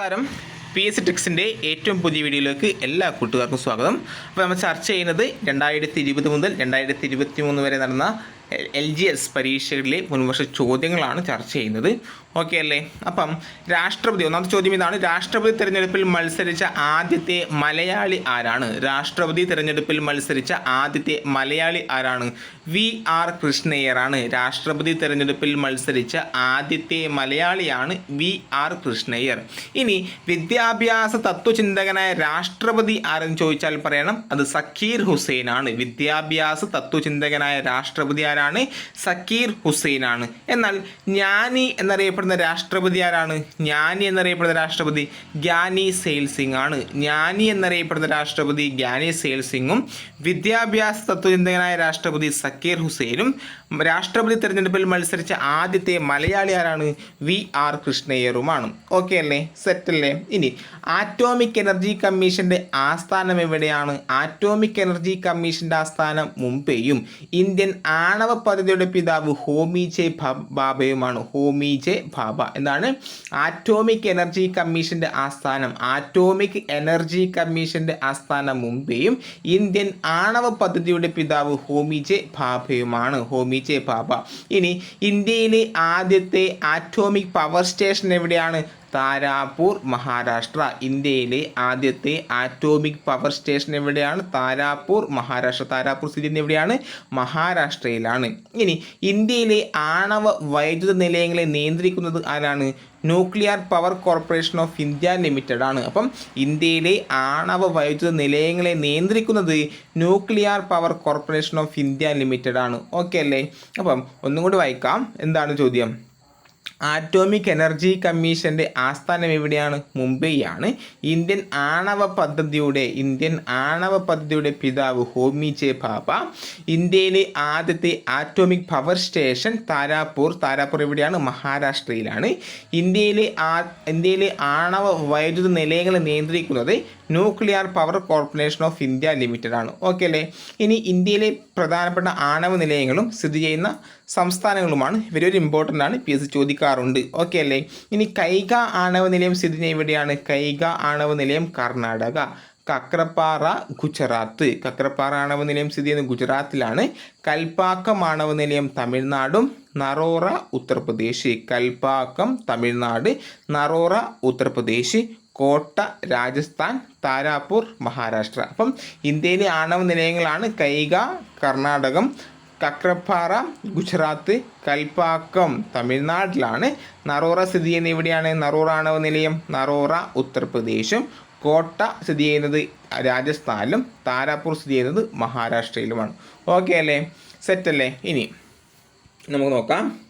നമസ്കാരം. P S ടെക്സിന്റെ ഏറ്റവും പുതിയ വീഡിയോയിലേക്ക് എല്ലാ കൂട്ടുകാർക്കും സ്വാഗതം. അപ്പോൾ നമ്മൾ ചർച്ച ചെയ്യുന്നത് രണ്ടായിരത്തി ഇരുപത് മുതൽ രണ്ടായിരത്തി ഇരുപത്തി മൂന്ന് വരെ നടന്ന എൽ ജി എസ് പരീക്ഷകളിലെ മുൻവർഷ ചോദ്യങ്ങളാണ് ചർച്ച ചെയ്യുന്നത്. ഓക്കെ അല്ലേ? അപ്പം രാഷ്ട്രപതി ഒന്നാമത്തെ ചോദ്യം ഇതാണ്. രാഷ്ട്രപതി തിരഞ്ഞെടുപ്പിൽ മത്സരിച്ച ആദ്യത്തെ മലയാളി ആരാണ്? രാഷ്ട്രപതി തിരഞ്ഞെടുപ്പിൽ മത്സരിച്ച ആദ്യത്തെ മലയാളി ആരാണ്? വി ആർ കൃഷ്ണയ്യറാണ് രാഷ്ട്രപതി തെരഞ്ഞെടുപ്പിൽ മത്സരിച്ച ആദ്യത്തെ മലയാളിയാണ് വി ആർ കൃഷ്ണയ്യർ. ഇനി വിദ്യാഭ്യാസ തത്വചിന്തകനായ രാഷ്ട്രപതി ആരെന്ന് ചോദിച്ചാൽ പറയണം. അത് സക്കീർ ഹുസൈനാണ്. വിദ്യാഭ്യാസ തത്വചിന്തകനായ രാഷ്ട്രപതി ആരാണ്? സക്കീർ ഹുസൈനാണ്. എന്നാൽ ജ്ഞാനി എന്നറിയപ്പെടുന്ന രാഷ്ട്രപതി ആരാണ്? ജ്ഞാനി എന്നറിയപ്പെടുന്ന രാഷ്ട്രപതി ഗ്യാനി സെയിൽ സിംഗ് ആണ്. ജ്ഞാനി എന്നറിയപ്പെടുന്ന രാഷ്ട്രപതി ഗ്യാനി സെയിൽ സിംഗും വിദ്യാഭ്യാസ തത്വചിന്തകനായ രാഷ്ട്രപതി സക്കീർ ഹുസൈനും രാഷ്ട്രപതി തെരഞ്ഞെടുപ്പിൽ മത്സരിച്ച ആദ്യത്തെ മലയാളി ആരാണ്? വി. ആർ. കൃഷ്ണയ്യറുമാണ്. ഓക്കെ അല്ലേ? സെറ്റ് അല്ലേ? ഇനി ആറ്റോമിക് എനർജി കമ്മീഷന്റെ ആസ്ഥാനം എവിടെയാണ്? ആറ്റോമിക് എനർജി കമ്മീഷന്റെ ആസ്ഥാനം മുംബൈയും. ഇന്ത്യൻ ആണവ പദ്ധതിയുടെ പിതാവ് ഹോമി ജെ ബാബയുമാണ്. ഹോമി ജെ ബാബ എന്താണ്? ആറ്റോമിക് എനർജി കമ്മീഷന്റെ ആസ്ഥാനം. ആറ്റോമിക് എനർജി കമ്മീഷന്റെ ആസ്ഥാനം മുംബൈയും. ഇന്ത്യൻ ആണവ പദ്ധതിയുടെ പിതാവ് ഹോമി ജെ ബാബയുമാണ് ഹോമി ജെ ഭാഭ ഇനി ഇന്ത്യയിലെ ആദ്യത്തെ ആറ്റോമിക് പവർ സ്റ്റേഷൻ എവിടെയാണ്? താരാപൂർ മഹാരാഷ്ട്ര ഇന്ത്യയിലെ ആദ്യത്തെ ആറ്റോമിക് പവർ സ്റ്റേഷൻ എവിടെയാണ്? താരാപൂർ മഹാരാഷ്ട്ര. താരാപൂർ സ്ഥിതി എവിടെയാണ്? മഹാരാഷ്ട്രയിലാണ്. ഇനി ഇന്ത്യയിലെ ആണവ വൈദ്യുത നിലയങ്ങളെ നിയന്ത്രിക്കുന്നത് ആരാണ്? Nuclear power corporation of India limited ആണ്. അപ്പം ഇന്ത്യയിലെ ആണവ വൈദ്യുത നിലയങ്ങളെ നിയന്ത്രിക്കുന്നത് nuclear power corporation of India limited ആണ്. ഓക്കെ അല്ലേ? അപ്പം ഒന്നും കൂടി വായിക്കാം. എന്താണ് ചോദ്യം? ആറ്റോമിക് എനർജി കമ്മീഷന്റെ ആസ്ഥാനം എവിടെയാണ്? മുംബൈയാണ്. ഇന്ത്യൻ ആണവ പദ്ധതിയുടെ ഇന്ത്യൻ ആണവ പദ്ധതിയുടെ പിതാവ് ഹോമി ജെ ബാബ. ഇന്ത്യയിലെ ആദ്യത്തെ atomic power station Tarapur. Tarapur എവിടെയാണ്? മഹാരാഷ്ട്രയിലാണ്. ഇന്ത്യയിലെ ആ ഇന്ത്യയിലെ ആണവ വൈദ്യുത നിലയങ്ങളെ നിയന്ത്രിക്കുന്നത് nuclear power corporation of India limited ആണ്. ഓക്കെ അല്ലേ? ഇനി ഇന്ത്യയിലെ പ്രധാനപ്പെട്ട ആണവ നിലയങ്ങളും സ്ഥിതി ചെയ്യുന്ന സംസ്ഥാനങ്ങളുമാണ്. ഇവരൊരു ഇമ്പോർട്ടന്റ് ആണ്. പി എസ് ചോദിക്കാറുണ്ട്. ഓക്കെ അല്ലേ? ഇനി കൈക ആണവ നിലയം സ്ഥിതി ചെയ്യുന്ന എവിടെയാണ്? കൈക ആണവ നിലയം കർണാടക കക്രപ്പാറ ഗുജറാത്ത്. കക്രപ്പാറ ആണവ നിലയം സ്ഥിതി ചെയ്യുന്നത് ഗുജറാത്തിലാണ്. കൽപ്പാക്കം ആണവ നിലയം തമിഴ്നാടും നറോറ ഉത്തർപ്രദേശ്. കൽപ്പാക്കം തമിഴ്നാട് നറോറ ഉത്തർപ്രദേശ്. കോട്ട രാജസ്ഥാൻ താരാപൂർ മഹാരാഷ്ട്ര. അപ്പം ഇന്ത്യയിലെ ആണവ നിലയങ്ങളാണ് കൈക കർണാടകം കക്രപ്പാറ ഗുജറാത്ത് കൽപ്പാക്കം. തമിഴ്നാട്ടിലാണ് നറോറ സ്ഥിതി ചെയ്യുന്നത്. എവിടെയാണ് നറോറ ആണവ നിലയം? നറോറ ഉത്തർപ്രദേശും. കോട്ട സ്ഥിതി ചെയ്യുന്നത് രാജസ്ഥാനിലും. താരാപൂർ സ്ഥിതി ചെയ്യുന്നത് മഹാരാഷ്ട്രയിലുമാണ്. ഓക്കെ അല്ലേ? സെറ്റ് അല്ലേ ഇനി നമുക്ക് നോക്കാം.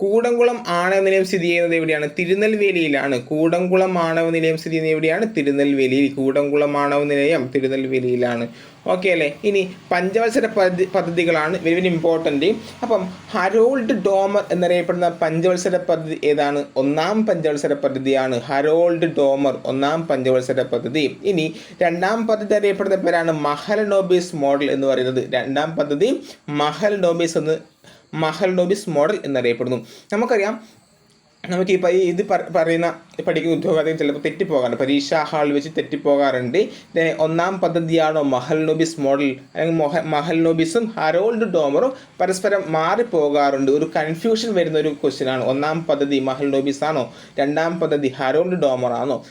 കൂടംകുളം ആണവ നിലയം സ്ഥിതി ചെയ്യുന്നത് എവിടെയാണ്? തിരുനെൽവേലിയിലാണ്. കൂടംകുളം ആണവ നിലയം സ്ഥിതി ചെയ്യുന്നത് എവിടെയാണ്? തിരുനെൽവേലിയിൽ. കൂടംകുളം ആണവ നിലയം തിരുനെൽവേലിയിലാണ്. ഓക്കെ അല്ലേ? ഇനി പഞ്ചവത്സര പദ്ധതി പദ്ധതികളാണ് വെരി വെരി ഇമ്പോർട്ടന്റ് അപ്പം ഹരോൾഡ് ഡോമർ എന്നറിയപ്പെടുന്ന പഞ്ചവത്സര പദ്ധതി ഏതാണ്? ഒന്നാം പഞ്ചവത്സര പദ്ധതിയാണ്. ഹരോൾഡ് ഡോമർ ഒന്നാം പഞ്ചവത്സര പദ്ധതി. ഇനി രണ്ടാം പദ്ധതി അറിയപ്പെടുന്ന പേരാണ് മഹൽ നോബീസ് മോഡൽ എന്ന് പറയുന്നത്. രണ്ടാം പദ്ധതി മഹൽ നോബീസ് എന്ന് മഹൽ നോബിസ് മോഡൽ എന്നറിയപ്പെടുന്നു. നമുക്കറിയാം നമുക്ക് ഈ ഇത് പറയുന്ന പഠിക്കുന്ന ഉദ്യോഗാർത്ഥികൾ ചിലപ്പോൾ തെറ്റിപ്പോകാറുണ്ട്. പരീക്ഷാ ഹാളിൽ വെച്ച് തെറ്റിപ്പോകാറുണ്ട്. ഒന്നാം പദ്ധതിയാണോ മഹൽ നോബിസ് മോഡൽ? അല്ലെങ്കിൽ മൊഹ നോബിസും ഹരോൾഡ് ഡോമറും പരസ്പരം മാറിപ്പോകാറുണ്ട്. ഒരു കൺഫ്യൂഷൻ വരുന്ന ഒരു ക്വസ്റ്റ്യൻ ആണ്. ഒന്നാം പദ്ധതി മഹൽ നോബിസ് ആണോ രണ്ടാം പദ്ധതി ഹരോൾഡ് ഡോമർ ആണോ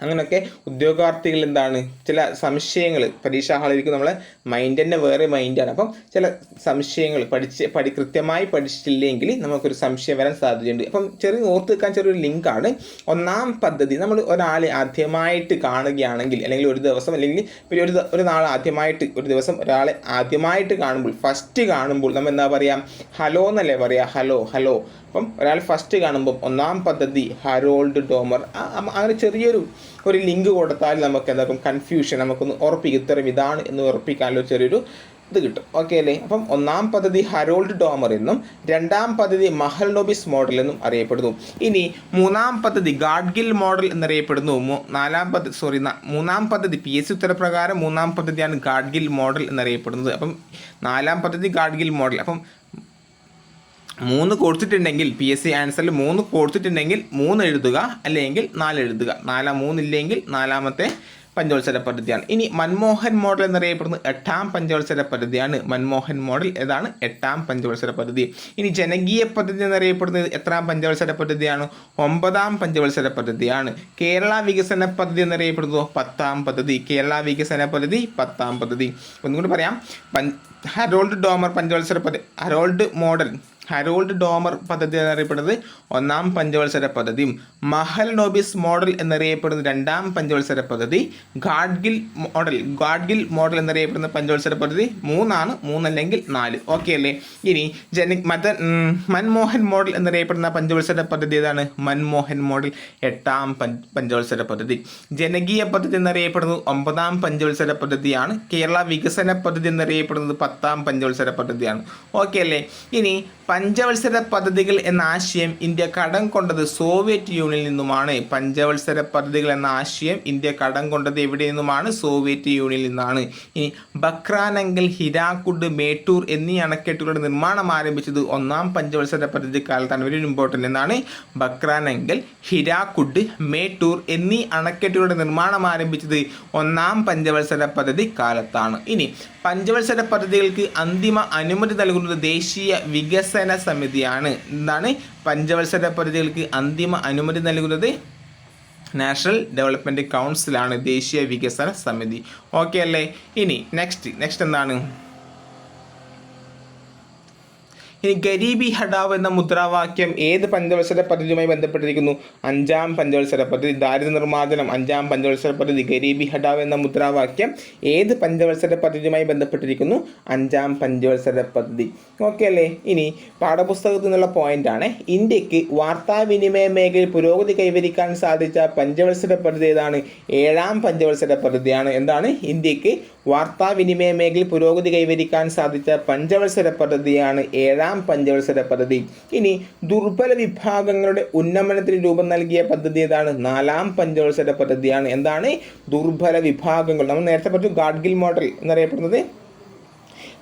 അങ്ങനെയൊക്കെ ഉദ്യോഗാർത്ഥികൾ എന്താണ്? ചില സംശയങ്ങൾ പരീക്ഷാ ഹാളിലേക്ക് നമ്മളെ മൈൻഡ് തന്നെ വേറെ മൈൻഡാണ് അപ്പം ചില സംശയങ്ങൾ പഠിച്ച് പഠി കൃത്യമായി പഠിച്ചില്ലെങ്കിൽ നമുക്കൊരു സംശയം വരാൻ സാധ്യതയുണ്ട്. അപ്പം ചെറിയ ഓർത്ത് വെക്കാൻ ചെറിയൊരു ലിങ്കാണ് ഒന്നാം പദ്ധതി നമ്മൾ ഒരാളെ ആദ്യമായിട്ട് കാണുകയാണെങ്കിൽ അല്ലെങ്കിൽ ഒരു ദിവസം അല്ലെങ്കിൽ ഒരു ഒരു ഒരു നാൾ ആദ്യമായിട്ട് ഒരു ദിവസം ഒരാളെ ആദ്യമായിട്ട് കാണുമ്പോൾ ഫസ്റ്റ് കാണുമ്പോൾ നമ്മൾ എന്താ പറയുക ഹലോ എന്നല്ലേ പറയുക ഹലോ ഹലോ. അപ്പം ഒരാൾ ഫസ്റ്റ് കാണുമ്പോൾ ഒന്നാം പദ്ധതി ഹരോൾഡ് ഡോമർ അങ്ങനെ ചെറിയൊരു ഒരു ലിങ്ക് കൊടുത്താൽ നമുക്ക് എന്താക്കും കൺഫ്യൂഷൻ നമുക്കൊന്ന് ഉറപ്പിക്കും. ഇത്തരം ഇതാണ് എന്ന് ഉറപ്പിക്കാനുള്ള ചെറിയൊരു ഇത് കിട്ടും. ഓക്കെ അല്ലേ? അപ്പം ഒന്നാം പദ്ധതി ഹരോൾഡ് ഡോമർ എന്നും രണ്ടാം പദ്ധതി മഹൽ നോബിസ് മോഡൽ എന്നും അറിയപ്പെടുന്നു. ഇനി മൂന്നാം പദ്ധതി ഗാഡ്ഗിൽ മോഡൽ എന്നറിയപ്പെടുന്നു. നാലാം പദ്ധതി സോറി മൂന്നാം പദ്ധതി പി എസ് ഉത്തരപ്രകാരം മൂന്നാം പദ്ധതിയാണ് ഗാഡ്ഗിൽ മോഡൽ എന്നറിയപ്പെടുന്നത്. അപ്പം നാലാം പദ്ധതി ഗാഡ്ഗിൽ മോഡൽ. അപ്പം മൂന്ന് കൊടുത്തിട്ടുണ്ടെങ്കിൽ പി എസ് സി ആൻസറിൽ മൂന്ന് കൊടുത്തിട്ടുണ്ടെങ്കിൽ മൂന്ന് എഴുതുക അല്ലെങ്കിൽ നാല് എഴുതുക. നാലാം മൂന്നില്ലെങ്കിൽ നാലാമത്തെ പഞ്ചവത്സര പദ്ധതിയാണ്. ഇനി മൻമോഹൻ മോഡൽ എന്നറിയപ്പെടുന്ന എട്ടാം പഞ്ചവത്സര പദ്ധതിയാണ്. മൻമോഹൻ മോഡൽ ഏതാണ്? എട്ടാം പഞ്ചവത്സര പദ്ധതി. ഇനി ജനകീയ പദ്ധതി എന്നറിയപ്പെടുന്നത് എത്രാം പഞ്ചവത്സര പദ്ധതിയാണ്? ഒമ്പതാം പഞ്ചവത്സര പദ്ധതിയാണ്. കേരള വികസന പദ്ധതി എന്നറിയപ്പെടുന്നത്? പത്താം പദ്ധതി. കേരള വികസന പദ്ധതി പത്താം പദ്ധതി. ഒന്നുകൂടി പറയാം. പൻ ഹരോൾഡ് ഡോമർ പഞ്ചവത്സര പദ്ധതി ഹരോൾഡ് മോഡൽ ഹരോൾഡ് ഡോമർ പദ്ധതി എന്നറിയപ്പെടുന്നത് ഒന്നാം പഞ്ചവത്സര പദ്ധതിയും മഹൽ നോബിസ് മോഡൽ എന്നറിയപ്പെടുന്ന രണ്ടാം പഞ്ചവത്സര പദ്ധതി ഗാഡ്ഗിൽ മോഡൽ ഗാഡ്ഗിൽ മോഡൽ എന്നറിയപ്പെടുന്ന പഞ്ചവത്സര പദ്ധതി മൂന്നാണ് മൂന്നല്ലെങ്കിൽ നാല്. ഓക്കെ അല്ലേ? ഇനി ജന മത മൻമോഹൻ മോഡൽ എന്നറിയപ്പെടുന്ന പഞ്ചവത്സര പദ്ധതി ഏതാണ്? മൻമോഹൻ മോഡൽ എട്ടാം പഞ്ചവത്സര പദ്ധതി. ജനകീയ പദ്ധതി എന്നറിയപ്പെടുന്നത് ഒമ്പതാം പഞ്ചവത്സര പദ്ധതിയാണ്. കേരള വികസന പദ്ധതി എന്നറിയപ്പെടുന്നത് പത്താം പഞ്ചവത്സര പദ്ധതിയാണ്. ഓക്കെ അല്ലേ? ഇനി പഞ്ചവത്സര പദ്ധതികൾ എന്ന ആശയം ഇന്ത്യ കടം കൊണ്ടത് സോവിയറ്റ് യൂണിയനിൽ നിന്നുമാണ്. പഞ്ചവത്സര പദ്ധതികൾ എന്ന ആശയം ഇന്ത്യ കടം കൊണ്ടത് എവിടെ നിന്നുമാണ്? സോവിയറ്റ് യൂണിയനിൽ നിന്നാണ്. ഇനി ബക്രാനങ്കൽ ഹിരാക്കുഡ് മേട്ടൂർ എന്നീ അണക്കെട്ടുകളുടെ നിർമ്മാണം ആരംഭിച്ചത് ഒന്നാം പഞ്ചവത്സര പദ്ധതി കാലത്താണ്. ഒരു ഇമ്പോർട്ടന്റ് എന്നാണ്. ബക്രാനങ്കൽ ഹിരാക്കുഡ് മേട്ടൂർ എന്നീ അണക്കെട്ടുകളുടെ നിർമ്മാണം ആരംഭിച്ചത് ഒന്നാം പഞ്ചവത്സര പദ്ധതി കാലത്താണ്. ഇനി പഞ്ചവത്സര പദ്ധതികൾക്ക് അന്തിമ അനുമതി നൽകുന്നത് ദേശീയ വികസന സമിതിയാണ്. എന്താണ്? പഞ്ചവത്സര പദ്ധതികൾക്ക് അന്തിമ അനുമതി നൽകുന്നത് നാഷണൽ ഡെവലപ്മെന്റ് കൗൺസിലാണ് ദേശീയ വികസന സമിതി. ഓക്കെ അല്ലേ? ഇനി നെക്സ്റ്റ് നെക്സ്റ്റ് എന്താണ്? ഇനി ഗരീബി ഹഡാവ് എന്ന മുദ്രാവാക്യം ഏത് പഞ്ചവത്സര പദ്ധതിയുമായി ബന്ധപ്പെട്ടിരിക്കുന്നു? അഞ്ചാം പഞ്ചവത്സര പദ്ധതി ദാരിദ്ര്യ നിർമ്മാർജനം അഞ്ചാം പഞ്ചവത്സര പദ്ധതി ഗരീബി ഹഡാവ് എന്ന മുദ്രാവാക്യം ഏത് പഞ്ചവത്സര പദ്ധതിയുമായി ബന്ധപ്പെട്ടിരിക്കുന്നു? അഞ്ചാം പഞ്ചവത്സര പദ്ധതി. ഓക്കെ അല്ലേ? ഇനി പാഠപുസ്തകത്തിൽ നിന്നുള്ള ആണ്. ഇന്ത്യയ്ക്ക് വാർത്താവിനിമയ മേഖലയിൽ പുരോഗതി കൈവരിക്കാൻ സാധിച്ച പഞ്ചവത്സര പദ്ധതി ഏതാണ്? ഏഴാം പഞ്ചവത്സര പദ്ധതിയാണ്. എന്താണ്? ഇന്ത്യയ്ക്ക് വാർത്താവിനിമയ മേഖലയിൽ പുരോഗതി കൈവരിക്കാൻ സാധിച്ച പഞ്ചവത്സര പദ്ധതിയാണ് ഏഴാം പഞ്ചവത്സര പദ്ധതി. ഇനി ദുർബല വിഭാഗങ്ങളുടെ ഉന്നമനത്തിന് രൂപം നൽകിയ പദ്ധതി ഏതാണ്? നാലാം പഞ്ചവത്സര പദ്ധതിയാണ്. എന്താണ്? ദുർബല വിഭാഗങ്ങൾ. നമ്മൾ നേരത്തെ പറഞ്ഞു ഗാഡ്ഗിൽ മോഡൽ എന്നറിയപ്പെടുന്നത്.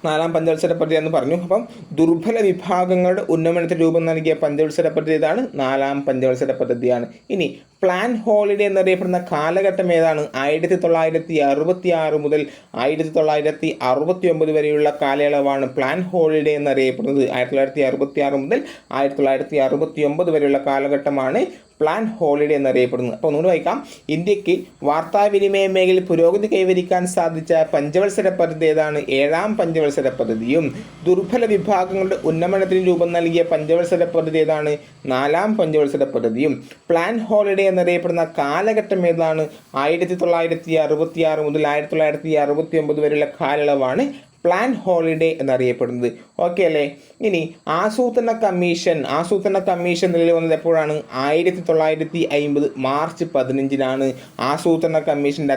നാലാം പഞ്ചവത്സര പദ്ധതി എന്ന് പറഞ്ഞു. അപ്പം ദുർബല വിഭാഗങ്ങളുടെ ഉന്നമനത്തിന് രൂപം നൽകിയ പഞ്ചവത്സര പദ്ധതി ഇതാണ്. നാലാം പഞ്ചവത്സര പദ്ധതിയാണ്. ഇനി പ്ലാൻ ഹോളിഡേ എന്നറിയപ്പെടുന്ന കാലഘട്ടം ഏതാണ്? ആയിരത്തി തൊള്ളായിരത്തി അറുപത്തി ആറ് മുതൽ ആയിരത്തി തൊള്ളായിരത്തി അറുപത്തി ഒമ്പത് വരെയുള്ള കാലയളവാണ് പ്ലാൻ ഹോളിഡേ എന്നറിയപ്പെടുന്നത്. ആയിരത്തി തൊള്ളായിരത്തി അറുപത്തി ആറ് മുതൽ ആയിരത്തി തൊള്ളായിരത്തി അറുപത്തി ഒമ്പത് വരെയുള്ള കാലഘട്ടമാണ് പ്ലാൻ ഹോളിഡേ എന്നറിയപ്പെടുന്നത് അപ്പോൾ ഒന്നുകൂടി വായിക്കാം. ഇന്ത്യയ്ക്ക് വാർത്താവിനിമയ മേഖലയിൽ പുരോഗതി കൈവരിക്കാൻ സാധിച്ച പഞ്ചവത്സര പദ്ധതി ഏതാണ്? ഏഴാം പഞ്ചവത്സര പദ്ധതിയും ദുർബല വിഭാഗങ്ങളുടെ ഉന്നമനത്തിന് രൂപം നൽകിയ പഞ്ചവത്സര പദ്ധതി ഏതാണ്? നാലാം പഞ്ചവത്സര പദ്ധതിയും പ്ലാൻ ഹോളിഡേ എന്നറിയപ്പെടുന്ന കാലഘട്ടം ഏതാണ്? ആയിരത്തി തൊള്ളായിരത്തി അറുപത്തി ആറ് മുതൽ ആയിരത്തി തൊള്ളായിരത്തി അറുപത്തി ഒമ്പത് വരെയുള്ള കാലയളവാണ് പ്ലാൻ ഹോളിഡേ എന്നറിയപ്പെടുന്നത്. ഓക്കെ അല്ലേ? ഇനി ആസൂത്രണ കമ്മീഷൻ ആസൂത്രണ കമ്മീഷൻ നിലവിൽ വന്നത് എപ്പോഴാണ്? ആയിരത്തി തൊള്ളായിരത്തി അയിമ്പത് മാർച്ച് പതിനഞ്ചിനാണ് ആസൂത്രണ കമ്മീഷന്റെ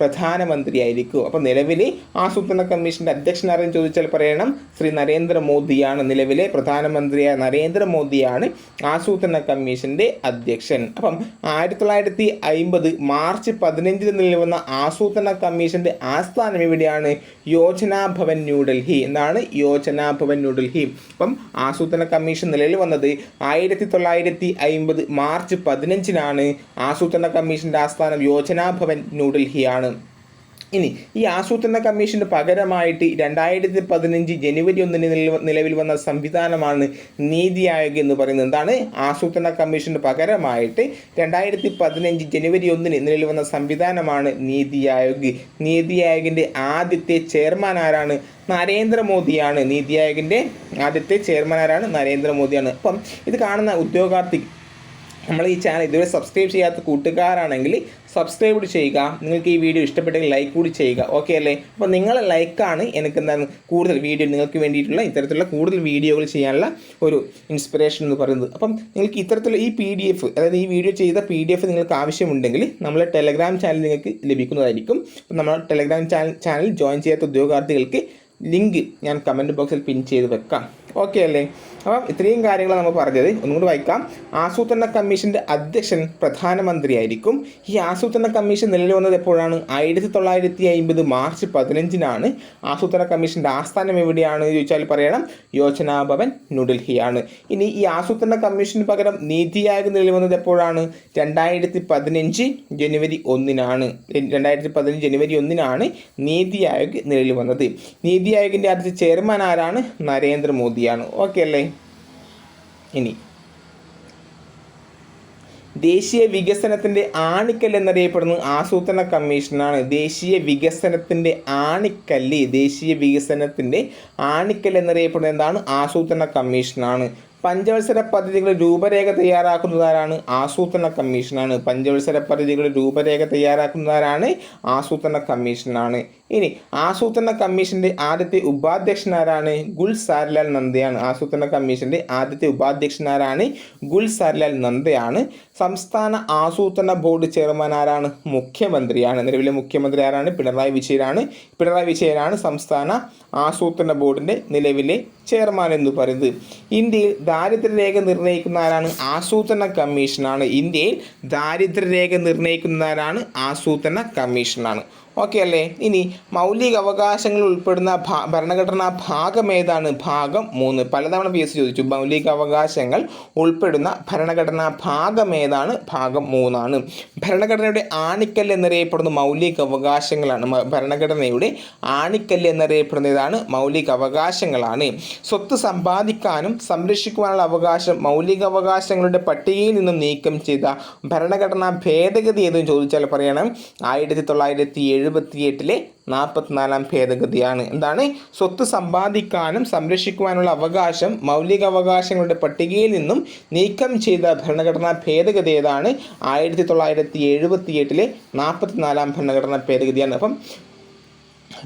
പ്രധാനമന്ത്രി ആയിരിക്കും അപ്പോൾ നിലവിലെ ആസൂത്രണ കമ്മീഷന്റെ അധ്യക്ഷൻ ആരെന്ന് ചോദിച്ചാൽ പറയണം ശ്രീ നരേന്ദ്രമോദിയാണ് നിലവിലെ പ്രധാനമന്ത്രിയായ നരേന്ദ്രമോദിയാണ് ആസൂത്രണ കമ്മീഷന്റെ അധ്യക്ഷൻ. അപ്പം ആയിരത്തി തൊള്ളായിരത്തി അയിമ്പത് മാർച്ച് പതിനഞ്ചിന് നിലവിൽ വന്ന ആസൂത്രണ കമ്മീഷന്റെ ആസ്ഥാനം എവിടെയാണ്? യോജന ഭവൻ ന്യൂഡൽഹി. എന്താണ് യോജനാഭവൻ ന്യൂഡൽഹി? അപ്പം ആസൂത്രണ കമ്മീഷൻ നിലവിൽ വന്നത് ആയിരത്തി തൊള്ളായിരത്തി അയിമ്പത് മാർച്ച് പതിനഞ്ചിനാണ് ആസൂത്രണ കമ്മീഷന്റെ ആസ്ഥാനം യോജനാഭവൻ ന്യൂഡൽഹിയാണ്. ഇനി ഈ ആസൂത്രണ കമ്മീഷന് പകരമായിട്ട് രണ്ടായിരത്തി പതിനഞ്ച് ജനുവരി ഒന്നിന് നിലവിൽ വന്ന സംവിധാനമാണ് നീതി ആയോഗ് എന്ന് പറയുന്നത്. എന്താണ്? ആസൂത്രണ കമ്മീഷന് പകരമായിട്ട് രണ്ടായിരത്തി പതിനഞ്ച് ജനുവരി ഒന്നിന് നിലവിൽ വന്ന സംവിധാനമാണ് നീതി ആയോഗ്. നീതി ആയോഗിന്റെ ആദ്യത്തെ ചെയർമാൻ ആരാണ്? നരേന്ദ്രമോദിയാണ്. നീതി ആയോഗിന്റെ ആദ്യത്തെ ചെയർമാൻ ആരാണ്? നരേന്ദ്രമോദിയാണ്. അപ്പം ഇത് കാണുന്ന ഉദ്യോഗാർത്ഥി നമ്മൾ ഈ ചാനൽ ഇതുവരെ സബ്സ്ക്രൈബ് ചെയ്യാത്ത കൂട്ടുകാരാണെങ്കിൽ സബ്സ്ക്രൈബ് ചെയ്യുക. നിങ്ങൾക്ക് ഈ വീഡിയോ ഇഷ്ടപ്പെട്ടെങ്കിൽ ലൈക്ക് കൂടി ചെയ്യുക. ഓക്കെ അല്ലേ? അപ്പോൾ നിങ്ങളെ ലൈക്കാണ് എനിക്ക് എന്താണ് കൂടുതൽ വീഡിയോ നിങ്ങൾക്ക് വേണ്ടിയിട്ടുള്ള ഇത്തരത്തിലുള്ള കൂടുതൽ വീഡിയോകൾ ചെയ്യാനുള്ള ഒരു ഇൻസ്പിറേഷൻ എന്ന് പറയുന്നത്. അപ്പം നിങ്ങൾക്ക് ഇത്തരത്തിലുള്ള ഈ പി ഡി എഫ് അതായത് ഈ വീഡിയോ ചെയ്ത പി ഡി എഫ് നിങ്ങൾക്ക് ആവശ്യമുണ്ടെങ്കിൽ നമ്മളെ ടെലഗ്രാം ചാനൽ നിങ്ങൾക്ക് ലഭിക്കുന്നതായിരിക്കും. അപ്പം നമ്മൾ ടെലഗ്രാം ചാനൽ ചാനൽ ജോയിൻ ചെയ്യാത്ത ഉദ്യോഗാർത്ഥികൾക്ക് ലിങ്ക് ഞാൻ കമന്റ് ബോക്സിൽ പിൻ ചെയ്ത് വെക്കാം. ഓക്കെ അല്ലേ? അപ്പം ഇത്രയും കാര്യങ്ങളാണ് നമ്മൾ പറഞ്ഞത്. ഒന്നുകൂടി വായിക്കാം. ആസൂത്രണ കമ്മീഷന്റെ അധ്യക്ഷൻ പ്രധാനമന്ത്രിയായിരിക്കും. ഈ ആസൂത്രണ കമ്മീഷൻ നിലവിൽ വന്നത് എപ്പോഴാണ്? ആയിരത്തി തൊള്ളായിരത്തി അമ്പത് മാർച്ച് പതിനഞ്ചിനാണ്. ആസൂത്രണ കമ്മീഷന്റെ ആസ്ഥാനം എവിടെയാണ് ചോദിച്ചാൽ പറയണം. യോജനാ ഭവൻ ന്യൂഡൽഹിയാണ്. ഇനി ഈ ആസൂത്രണ കമ്മീഷന് പകരം നീതി ആയോഗ് നിലവിൽ വന്നത് എപ്പോഴാണ്? രണ്ടായിരത്തി പതിനഞ്ച് ജനുവരി ഒന്നിനാണ്. രണ്ടായിരത്തി പതിനഞ്ച് ജനുവരി ഒന്നിനാണ് നീതി ആയോഗ് നിലവിൽ വന്നത്. നീതി ആയോഗിന്റെ ആദ്യത്തെ ചെയർമാൻ ആരാണ്? നരേന്ദ്രമോദിയാണ്. ഓക്കെ അല്ലേ? ഇനി. ദേശീയ വികസനത്തിന്റെ ആണിക്കൽ എന്നറിയപ്പെടുന്നത് ആസൂത്രണ കമ്മീഷനാണ് ദേശീയ വികസനത്തിന്റെ ആണിക്കല്ല്. ദേശീയ വികസനത്തിന്റെ ആണിക്കൽ എന്നറിയപ്പെടുന്നത് എന്താണ്? ആസൂത്രണ കമ്മീഷനാണ്. പഞ്ചവത്സര പദ്ധതികളുടെ രൂപരേഖ തയ്യാറാക്കുന്നതാരാണ്? ആസൂത്രണ കമ്മീഷനാണ്. പഞ്ചവത്സര പദ്ധതികളുടെ രൂപരേഖ തയ്യാറാക്കുന്നതാരാണ്? ആസൂത്രണ കമ്മീഷനാണ്. ഇനി ആസൂത്രണ കമ്മീഷന്റെ ആദ്യത്തെ ഉപാധ്യക്ഷനാരാണ് ഗുൽ സാരിലാൽ നന്ദയാണ്. ആസൂത്രണ കമ്മീഷന്റെ ആദ്യത്തെ ഉപാധ്യക്ഷനാരാണ് ഗുൽ സാരിലാൽ നന്ദയാണ്. സംസ്ഥാന ആസൂത്രണ ബോർഡ് ചെയർമാൻ ആരാണ്? മുഖ്യമന്ത്രിയാണ്. നിലവിലെ മുഖ്യമന്ത്രി ആരാണ്? പിണറായി വിജയനാണ്. പിണറായി വിജയനാണ് സംസ്ഥാന ആസൂത്രണ ബോർഡിന്റെ നിലവിലെ ചെയർമാൻ എന്ന് പറയുന്നത്. ഇന്ത്യയിൽ ദാരിദ്ര്യരേഖ നിർണയിക്കുന്ന ആരാണ്? ആസൂത്രണ കമ്മീഷനാണ്. ഇന്ത്യയിൽ ദാരിദ്ര്യരേഖ നിർണയിക്കുന്ന ആരാണ്? ആസൂത്രണ കമ്മീഷനാണ്. ഓക്കെ അല്ലേ? ഇനി മൗലിക അവകാശങ്ങൾ ഉൾപ്പെടുന്ന ഭരണഘടനാ ഭാഗം ഏതാണ്? ഭാഗം മൂന്ന്. പലതവണ പി എസ് ചോദിച്ചു. മൗലിക അവകാശങ്ങൾ ഉൾപ്പെടുന്ന ഭരണഘടനാ ഭാഗം ഏതാണ്? ഭാഗം മൂന്നാണ്. ഭരണഘടനയുടെ ആണിക്കൽ എന്നറിയപ്പെടുന്ന മൗലിക അവകാശങ്ങളാണ് ഭരണഘടനയുടെ എന്നറിയപ്പെടുന്ന എന്നറിയപ്പെടുന്നതാണ് മൗലിക അവകാശങ്ങളാണ് സ്വത്ത് സമ്പാദിക്കാനും സംരക്ഷിക്കുവാനുള്ള അവകാശം മൗലിക അവകാശങ്ങളുടെ പട്ടികയിൽ നിന്നും നീക്കം ചെയ്ത ഭരണഘടനാ ഭേദഗതി ഏതെന്ന് ചോദിച്ചാൽ പറയണം. ആയിരത്തി തൊള്ളായിരത്തി എഴുപത്തി എട്ടിലെ നാൽപ്പത്തിനാലാം ഭേദഗതിയാണ്. എന്താണ്? സ്വത്ത് സമ്പാദിക്കാനും സംരക്ഷിക്കുവാനുള്ള അവകാശം മൗലിക അവകാശങ്ങളുടെ പട്ടികയിൽ നിന്നും നീക്കം ചെയ്ത ഭരണഘടനാ ഭേദഗതി ഏതാണ്? ആയിരത്തി തൊള്ളായിരത്തി എഴുപത്തിയെട്ടിലെ നാൽപ്പത്തിനാലാം ഭരണഘടനാ ഭേദഗതിയാണ്. അപ്പം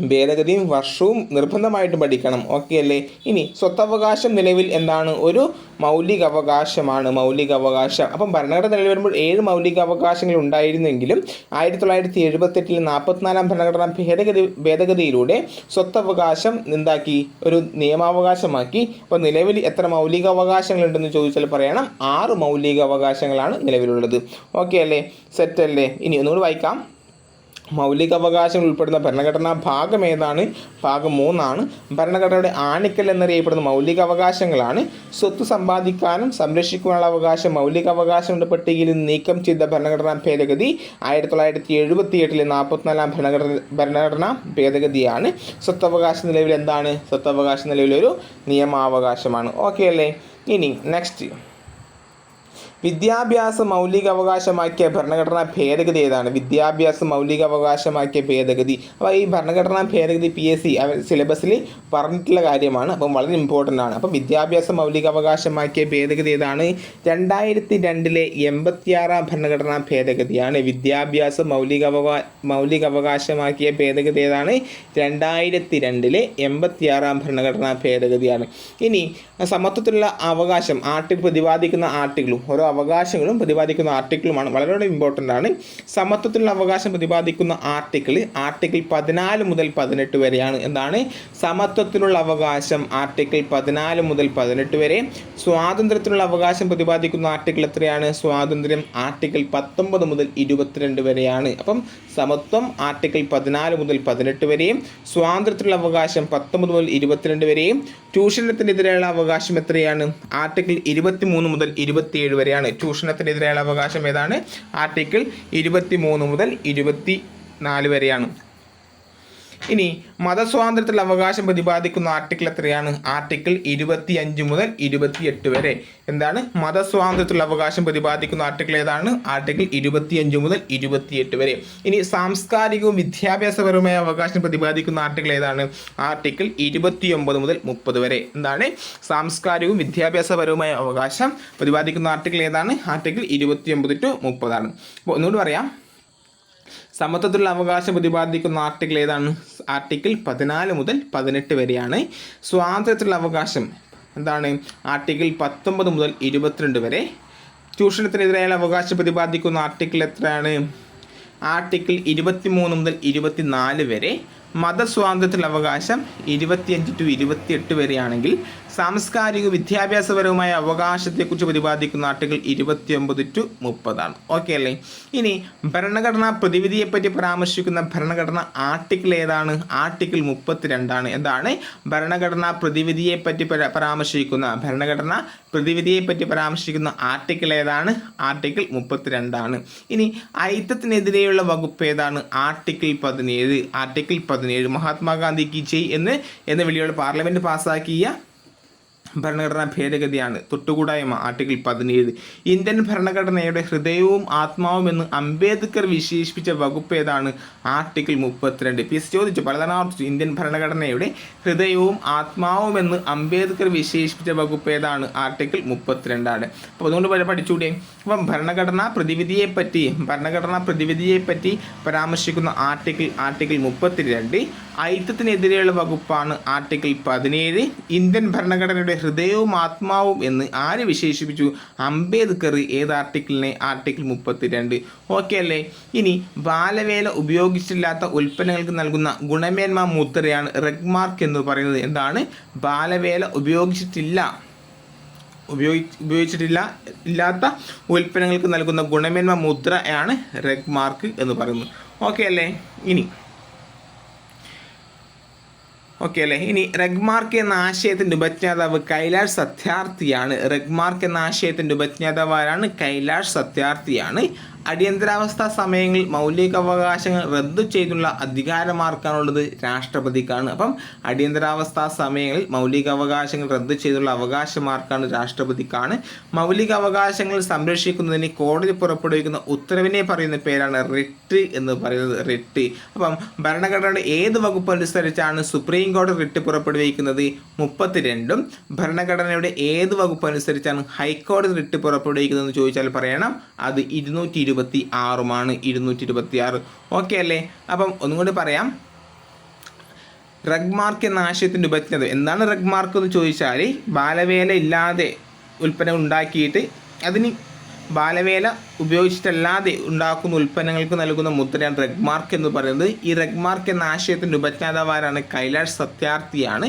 ഭേദഗതിയും വർഷവും നിർബന്ധമായിട്ടും പഠിക്കണം. ഓക്കെ അല്ലേ? ഇനി സ്വത്തവകാശം നിലവിൽ എന്താണ്? ഒരു മൗലിക അവകാശമാണ് മൗലിക അവകാശം അപ്പം ഭരണഘടന നിലവിൽ വരുമ്പോൾ ഏഴ് മൗലിക അവകാശങ്ങൾ ഉണ്ടായിരുന്നെങ്കിലും ആയിരത്തി തൊള്ളായിരത്തി എഴുപത്തെട്ടിൽ നാൽപ്പത്തിനാലാം ഭരണഘടനാ ഭേദഗതി ഭേദഗതിയിലൂടെ സ്വത്തവകാശം എന്താക്കി? ഒരു നിയമാവകാശമാക്കി. അപ്പോൾ നിലവിൽ എത്ര മൗലിക അവകാശങ്ങളുണ്ടെന്ന് ചോദിച്ചാൽ പറയണം ആറ് മൗലിക അവകാശങ്ങളാണ് നിലവിലുള്ളത്. ഓക്കെ അല്ലേ? സെറ്റ് അല്ലേ? ഇനി ഒന്നുകൂടി വായിക്കാം. മൗലിക അവകാശങ്ങൾ ഉൾപ്പെടുന്ന ഭരണഘടനാ ഭാഗം ഏതാണ്? ഭാഗം മൂന്നാണ്. ഭരണഘടനയുടെ ആണിക്കൽ എന്നറിയപ്പെടുന്ന മൗലിക അവകാശങ്ങളാണ് സ്വത്ത് സമ്പാദിക്കാനും സംരക്ഷിക്കുവാനുള്ള അവകാശം മൗലിക അവകാശങ്ങളുടെ പട്ടികയിൽ നീക്കം ചെയ്ത ഭരണഘടനാ ഭേദഗതി ആയിരത്തി തൊള്ളായിരത്തി എഴുപത്തി എട്ടിലെ നാൽപ്പത്തിനാലാം ഭരണഘടന ഭരണഘടനാ ഭേദഗതിയാണ്. സ്വത്തവകാശ നിലവിൽ എന്താണ്? സ്വത്തവകാശ നിലവിലൊരു നിയമാവകാശമാണ്. ഓക്കെ അല്ലേ? ഇനി നെക്സ്റ്റ് വിദ്യാഭ്യാസ മൗലിക അവകാശമാക്കിയ ഭരണഘടനാ ഭേദഗതി ഏതാണ്? വിദ്യാഭ്യാസ മൗലിക അവകാശമാക്കിയ ഭേദഗതി. അപ്പോൾ ഈ ഭരണഘടനാ ഭേദഗതി പി എസ് സി അവർ സിലബസിൽ പറഞ്ഞിട്ടുള്ള കാര്യമാണ്. അപ്പം വളരെ ഇമ്പോർട്ടന്റ് ആണ്. അപ്പം വിദ്യാഭ്യാസ മൗലിക അവകാശമാക്കിയ ഭേദഗതി ഏതാണ്? രണ്ടായിരത്തി രണ്ടിലെ എൺപത്തിയാറാം ഭരണഘടനാ ഭേദഗതിയാണ്. വിദ്യാഭ്യാസ മൗലിക അവകാ മൗലിക അവകാശമാക്കിയ ഭേദഗതി ഏതാണ്? രണ്ടായിരത്തി രണ്ടിലെ എൺപത്തിയാറാം ഭരണഘടനാ ഭേദഗതിയാണ്. ഇനി സമത്വത്തിലുള്ള അവകാശം ആർട്ടിക്കിൾ പ്രതിപാദിക്കുന്ന ആർട്ടിക്കിളും ഓരോ അവകാശങ്ങളും പ്രതിപാദിക്കുന്ന ആർട്ടിക്കിളുമാണ് വളരെ ഇമ്പോർട്ടന്റ് ആണ്. സമത്വത്തിലുള്ള അവകാശം പ്രതിപാദിക്കുന്ന ആർട്ടിക്കിൾ ആർട്ടിക്കിൾ പതിനാല് മുതൽ പതിനെട്ട് വരെയാണ് എന്താണ് സമത്വത്തിനുള്ള അവകാശം ആർട്ടിക്കിൾ പതിനാല് മുതൽ പതിനെട്ട് വരെ. സ്വാതന്ത്ര്യത്തിനുള്ള അവകാശം പ്രതിപാദിക്കുന്ന ആർട്ടിക്കിൾ എത്രയാണ്? സ്വാതന്ത്ര്യം ആർട്ടിക്കിൾ പത്തൊമ്പത് മുതൽ ഇരുപത്തിരണ്ട് വരെയാണ്. അപ്പം സമത്വം ആർട്ടിക്കിൾ പതിനാല് മുതൽ പതിനെട്ട് വരെയും സ്വാതന്ത്ര്യത്തിനുള്ള അവകാശം പത്തൊമ്പത് മുതൽ ഇരുപത്തിരണ്ട് വരെയും ചൂഷണത്തിനെതിരെയുള്ള അവകാശം എത്രയാണ്? ആർട്ടിക്കിൾ ഇരുപത്തി മൂന്ന് മുതൽ ഇരുപത്തിയേഴ് വരെയാണ്. ചൂഷണത്തിനെതിരെയുള്ള അവകാശം ഏതാണ്? ആർട്ടിക്കിൾ ഇരുപത്തി മൂന്ന് മുതൽ ഇരുപത്തി നാല് വരെയാണ്. ഇനി മതസ്വാതന്ത്ര്യത്തിൽ അവകാശം പ്രതിപാദിക്കുന്ന ആർട്ടിക്കിൾ എത്രയാണ്? ആർട്ടിക്കിൾ ഇരുപത്തി അഞ്ച് മുതൽ ഇരുപത്തിയെട്ട് വരെ. എന്താണ്? മതസ്വാതന്ത്ര്യത്തിൽ അവകാശം പ്രതിപാദിക്കുന്ന ആർട്ടിക്കിൾ ഏതാണ്? ആർട്ടിക്കിൾ ഇരുപത്തിയഞ്ച് മുതൽ ഇരുപത്തിയെട്ട് വരെ. ഇനി സാംസ്കാരികവും വിദ്യാഭ്യാസപരവുമായ അവകാശം പ്രതിപാദിക്കുന്ന ആർട്ടിക്കിൾ ഏതാണ്? ആർട്ടിക്കിൾ ഇരുപത്തിയൊമ്പത് മുതൽ മുപ്പത് വരെ. എന്താണ്? സാംസ്കാരികവും വിദ്യാഭ്യാസപരവുമായ അവകാശം പ്രതിപാദിക്കുന്ന ആർട്ടിക്കിൾ ഏതാണ്? ആർട്ടിക്കിൾ ഇരുപത്തിയൊമ്പത് ടു മുപ്പതാണ്. അപ്പോൾ ഒന്നുകൂടി പറയാം. സമത്വത്തിലുള്ള അവകാശം പ്രതിപാദിക്കുന്ന ആർട്ടിക്കിൾ ഏതാണ്? ആർട്ടിക്കിൾ പതിനാല് മുതൽ പതിനെട്ട് വരെയാണ്. സ്വാതന്ത്ര്യത്തിലുള്ള അവകാശം എന്താണ്? ആർട്ടിക്കിൾ പത്തൊമ്പത് മുതൽ ഇരുപത്തിരണ്ട് വരെ. ചൂഷണത്തിനെതിരായുള്ള അവകാശം പ്രതിപാദിക്കുന്ന ആർട്ടിക്കിൾ എത്രയാണ്? ആർട്ടിക്കിൾ ഇരുപത്തി മൂന്ന് മുതൽ ഇരുപത്തിനാല് വരെ. മതസ്വാതന്ത്ര്യത്തിലുള്ള അവകാശം ഇരുപത്തിയഞ്ച് ടു ഇരുപത്തിയെട്ട് വരെയാണെങ്കിൽ സാംസ്കാരിക വിദ്യാഭ്യാസപരവുമായ അവകാശത്തെക്കുറിച്ച് പ്രതിപാദിക്കുന്ന ആർട്ടിക്കിൾ ഇരുപത്തിയൊമ്പത് ടു മുപ്പതാണ്. ഓക്കെ അല്ലേ? ഇനി ഭരണഘടനാ പ്രതിവിധിയെപ്പറ്റി പരാമർശിക്കുന്ന ഭരണഘടന ആർട്ടിക്കിൾ ഏതാണ്? ആർട്ടിക്കിൾ മുപ്പത്തിരണ്ടാണ്. എന്താണ്? ഭരണഘടനാ പ്രതിവിധിയെപ്പറ്റി പരാ- പരാമർശിക്കുന്ന ഭരണഘടന പ്രതിവിധിയെപ്പറ്റി പരാമർശിക്കുന്ന ആർട്ടിക്കിൾ ഏതാണ്? ആർട്ടിക്കിൾ മുപ്പത്തിരണ്ടാണ്. ഇനി ഐത്തത്തിനെതിരെയുള്ള വകുപ്പ് ഏതാണ്? ആർട്ടിക്കിൾ പതിനേഴ്. ആർട്ടിക്കിൾ പതിനേഴ് മഹാത്മാഗാന്ധി കി ജയ് എന്ന് എന്ന വിളിയോട് പാർലമെന്റ് പാസ്സാക്കിയ ഭരണഘടനാ ഭേദഗതിയാണ്. തൊട്ടുകൂടായ്മ. ആർട്ടിക്കിൾ പതിനേഴ്. ഇന്ത്യൻ ഭരണഘടനയുടെ ഹൃദയവും ആത്മാവും എന്ന് അംബേദ്കർ വിശേഷിപ്പിച്ച വകുപ്പ് ഏതാണ്? ആർട്ടിക്കിൾ മുപ്പത്തിരണ്ട്. പി. എസ്. ചോദിച്ചു. പലതവണ ആവർത്തിച്ചു. ഇന്ത്യൻ ഭരണഘടനയുടെ ഹൃദയവും ആത്മാവും എന്ന് അംബേദ്കർ വിശേഷിപ്പിച്ച വകുപ്പ് ഏതാണ്? ആർട്ടിക്കിൾ മുപ്പത്തിരണ്ടാണ്. അപ്പോൾ അതുകൊണ്ട് വരെ പഠിച്ചുകൂടെ. അപ്പം ഭരണഘടനാ പ്രതിവിധിയെപ്പറ്റി ഭരണഘടനാ പ്രതിവിധിയെപ്പറ്റി പരാമർശിക്കുന്ന ആർട്ടിക്കിൾ ആർട്ടിക്കിൾ മുപ്പത്തിരണ്ട്. ഐത്തത്തിനെതിരെയുള്ള വകുപ്പാണ് ആർട്ടിക്കിൾ പതിനേഴ്. ഇന്ത്യൻ ഭരണഘടനയുടെ ഹൃദയവും ആത്മാവും എന്ന് ആര് വിശേഷിപ്പിച്ചു? അംബേദ്കർ ഏത് ആർട്ടിക്കിളിനെ? ആർട്ടിക്കിൾ മുപ്പത്തിരണ്ട്. ഓക്കെ അല്ലേ? ഇനി ബാലവേല ഉപയോഗിച്ചില്ലാത്ത ഉൽപ്പന്നങ്ങൾക്ക് നൽകുന്ന ഗുണമേന്മ മുദ്രയാണ് റെഗ്മാർക്ക് എന്ന് പറയുന്നത്. എന്താണ്? ബാലവേല ഉപയോഗിച്ചിട്ടില്ല. ഉപയോഗി ഉപയോഗിച്ചിട്ടില്ല ഇല്ലാത്ത ഉൽപ്പന്നങ്ങൾക്ക് നൽകുന്ന ഗുണമേന്മ മുദ്രയാണ് റെഗ്മാർക്ക് എന്ന് പറയുന്നത്. ഓക്കെ അല്ലേ? ഇനി ഓക്കെ അല്ലേ? ഇനി റെഗ്മാർക്ക് എന്ന ആശയത്തിന്റെ ഉപജ്ഞാതാവ് കൈലാഷ് സത്യാർത്ഥിയാണ്. റെഗ്മാർക്ക് എന്ന ആശയത്തിന്റെ ഉപജ്ഞാതാവ് ആരാണ്? കൈലാഷ് സത്യാർത്ഥിയാണ്. അടിയന്തരാവസ്ഥ സമയങ്ങളിൽ മൗലികാവകാശങ്ങൾ റദ്ദു ചെയ്തുള്ള അധികാരമാർക്കാണുള്ളത് രാഷ്ട്രപതിക്കാണ്. അപ്പം അടിയന്തരാവസ്ഥ സമയങ്ങളിൽ മൗലികാവകാശങ്ങൾ റദ്ദു ചെയ്തുള്ള അവകാശമാർക്കാണ് രാഷ്ട്രപതിക്കാണ്. മൗലികാവകാശങ്ങൾ സംരക്ഷിക്കുന്നതിന് കോടതി പുറപ്പെടുവിക്കുന്ന ഉത്തരവിനെ പറയുന്ന പേരാണ് റിട്ട് എന്ന് പറയുന്നത് റിട്ട്. അപ്പം ഭരണഘടനയുടെ ഏത് വകുപ്പ് അനുസരിച്ചാണ് സുപ്രീം കോടതി റിട്ട് പുറപ്പെടുവിക്കുന്നത്? മുപ്പത്തിരണ്ടും. ഭരണഘടനയുടെ ഏത് വകുപ്പ് അനുസരിച്ചാണ് ഹൈക്കോടതി റിട്ട് പുറപ്പെടുവിക്കുന്നതെന്ന് ചോദിച്ചാൽ പറയണം. അത് ഇരുന്നൂറ്റി ഇരുപത്തി ആറുമാണ് ഇരുന്നൂറ്റി ഇരുപത്തി ആറ് ഓക്കെ അല്ലേ? അപ്പം ഒന്നും കൂടി പറയാം. റഗ്മാർക്ക് എന്ന ആശയത്തിന്റെ ഉപജ്ഞത എന്താണ് റഗ്മാർക്ക് എന്ന് ചോദിച്ചാൽ ബാലവേല ഇല്ലാതെ ഉൽപ്പന്നം ഉണ്ടാക്കിയിട്ട് അതിന് ബാലവേല ഉപയോഗിച്ചിട്ടല്ലാതെ ഉണ്ടാക്കുന്ന ഉൽപ്പന്നങ്ങൾക്ക് നൽകുന്ന മുദ്രയാണ് റെഗ്മാർക്ക് എന്ന് പറയുന്നത്. ഈ റെഗ്മാർക്ക് എന്ന ആശയത്തിന്റെ ഉപജ്ഞാതാവാരാണ് കൈലാഷ് സത്യാർത്ഥിയാണ്.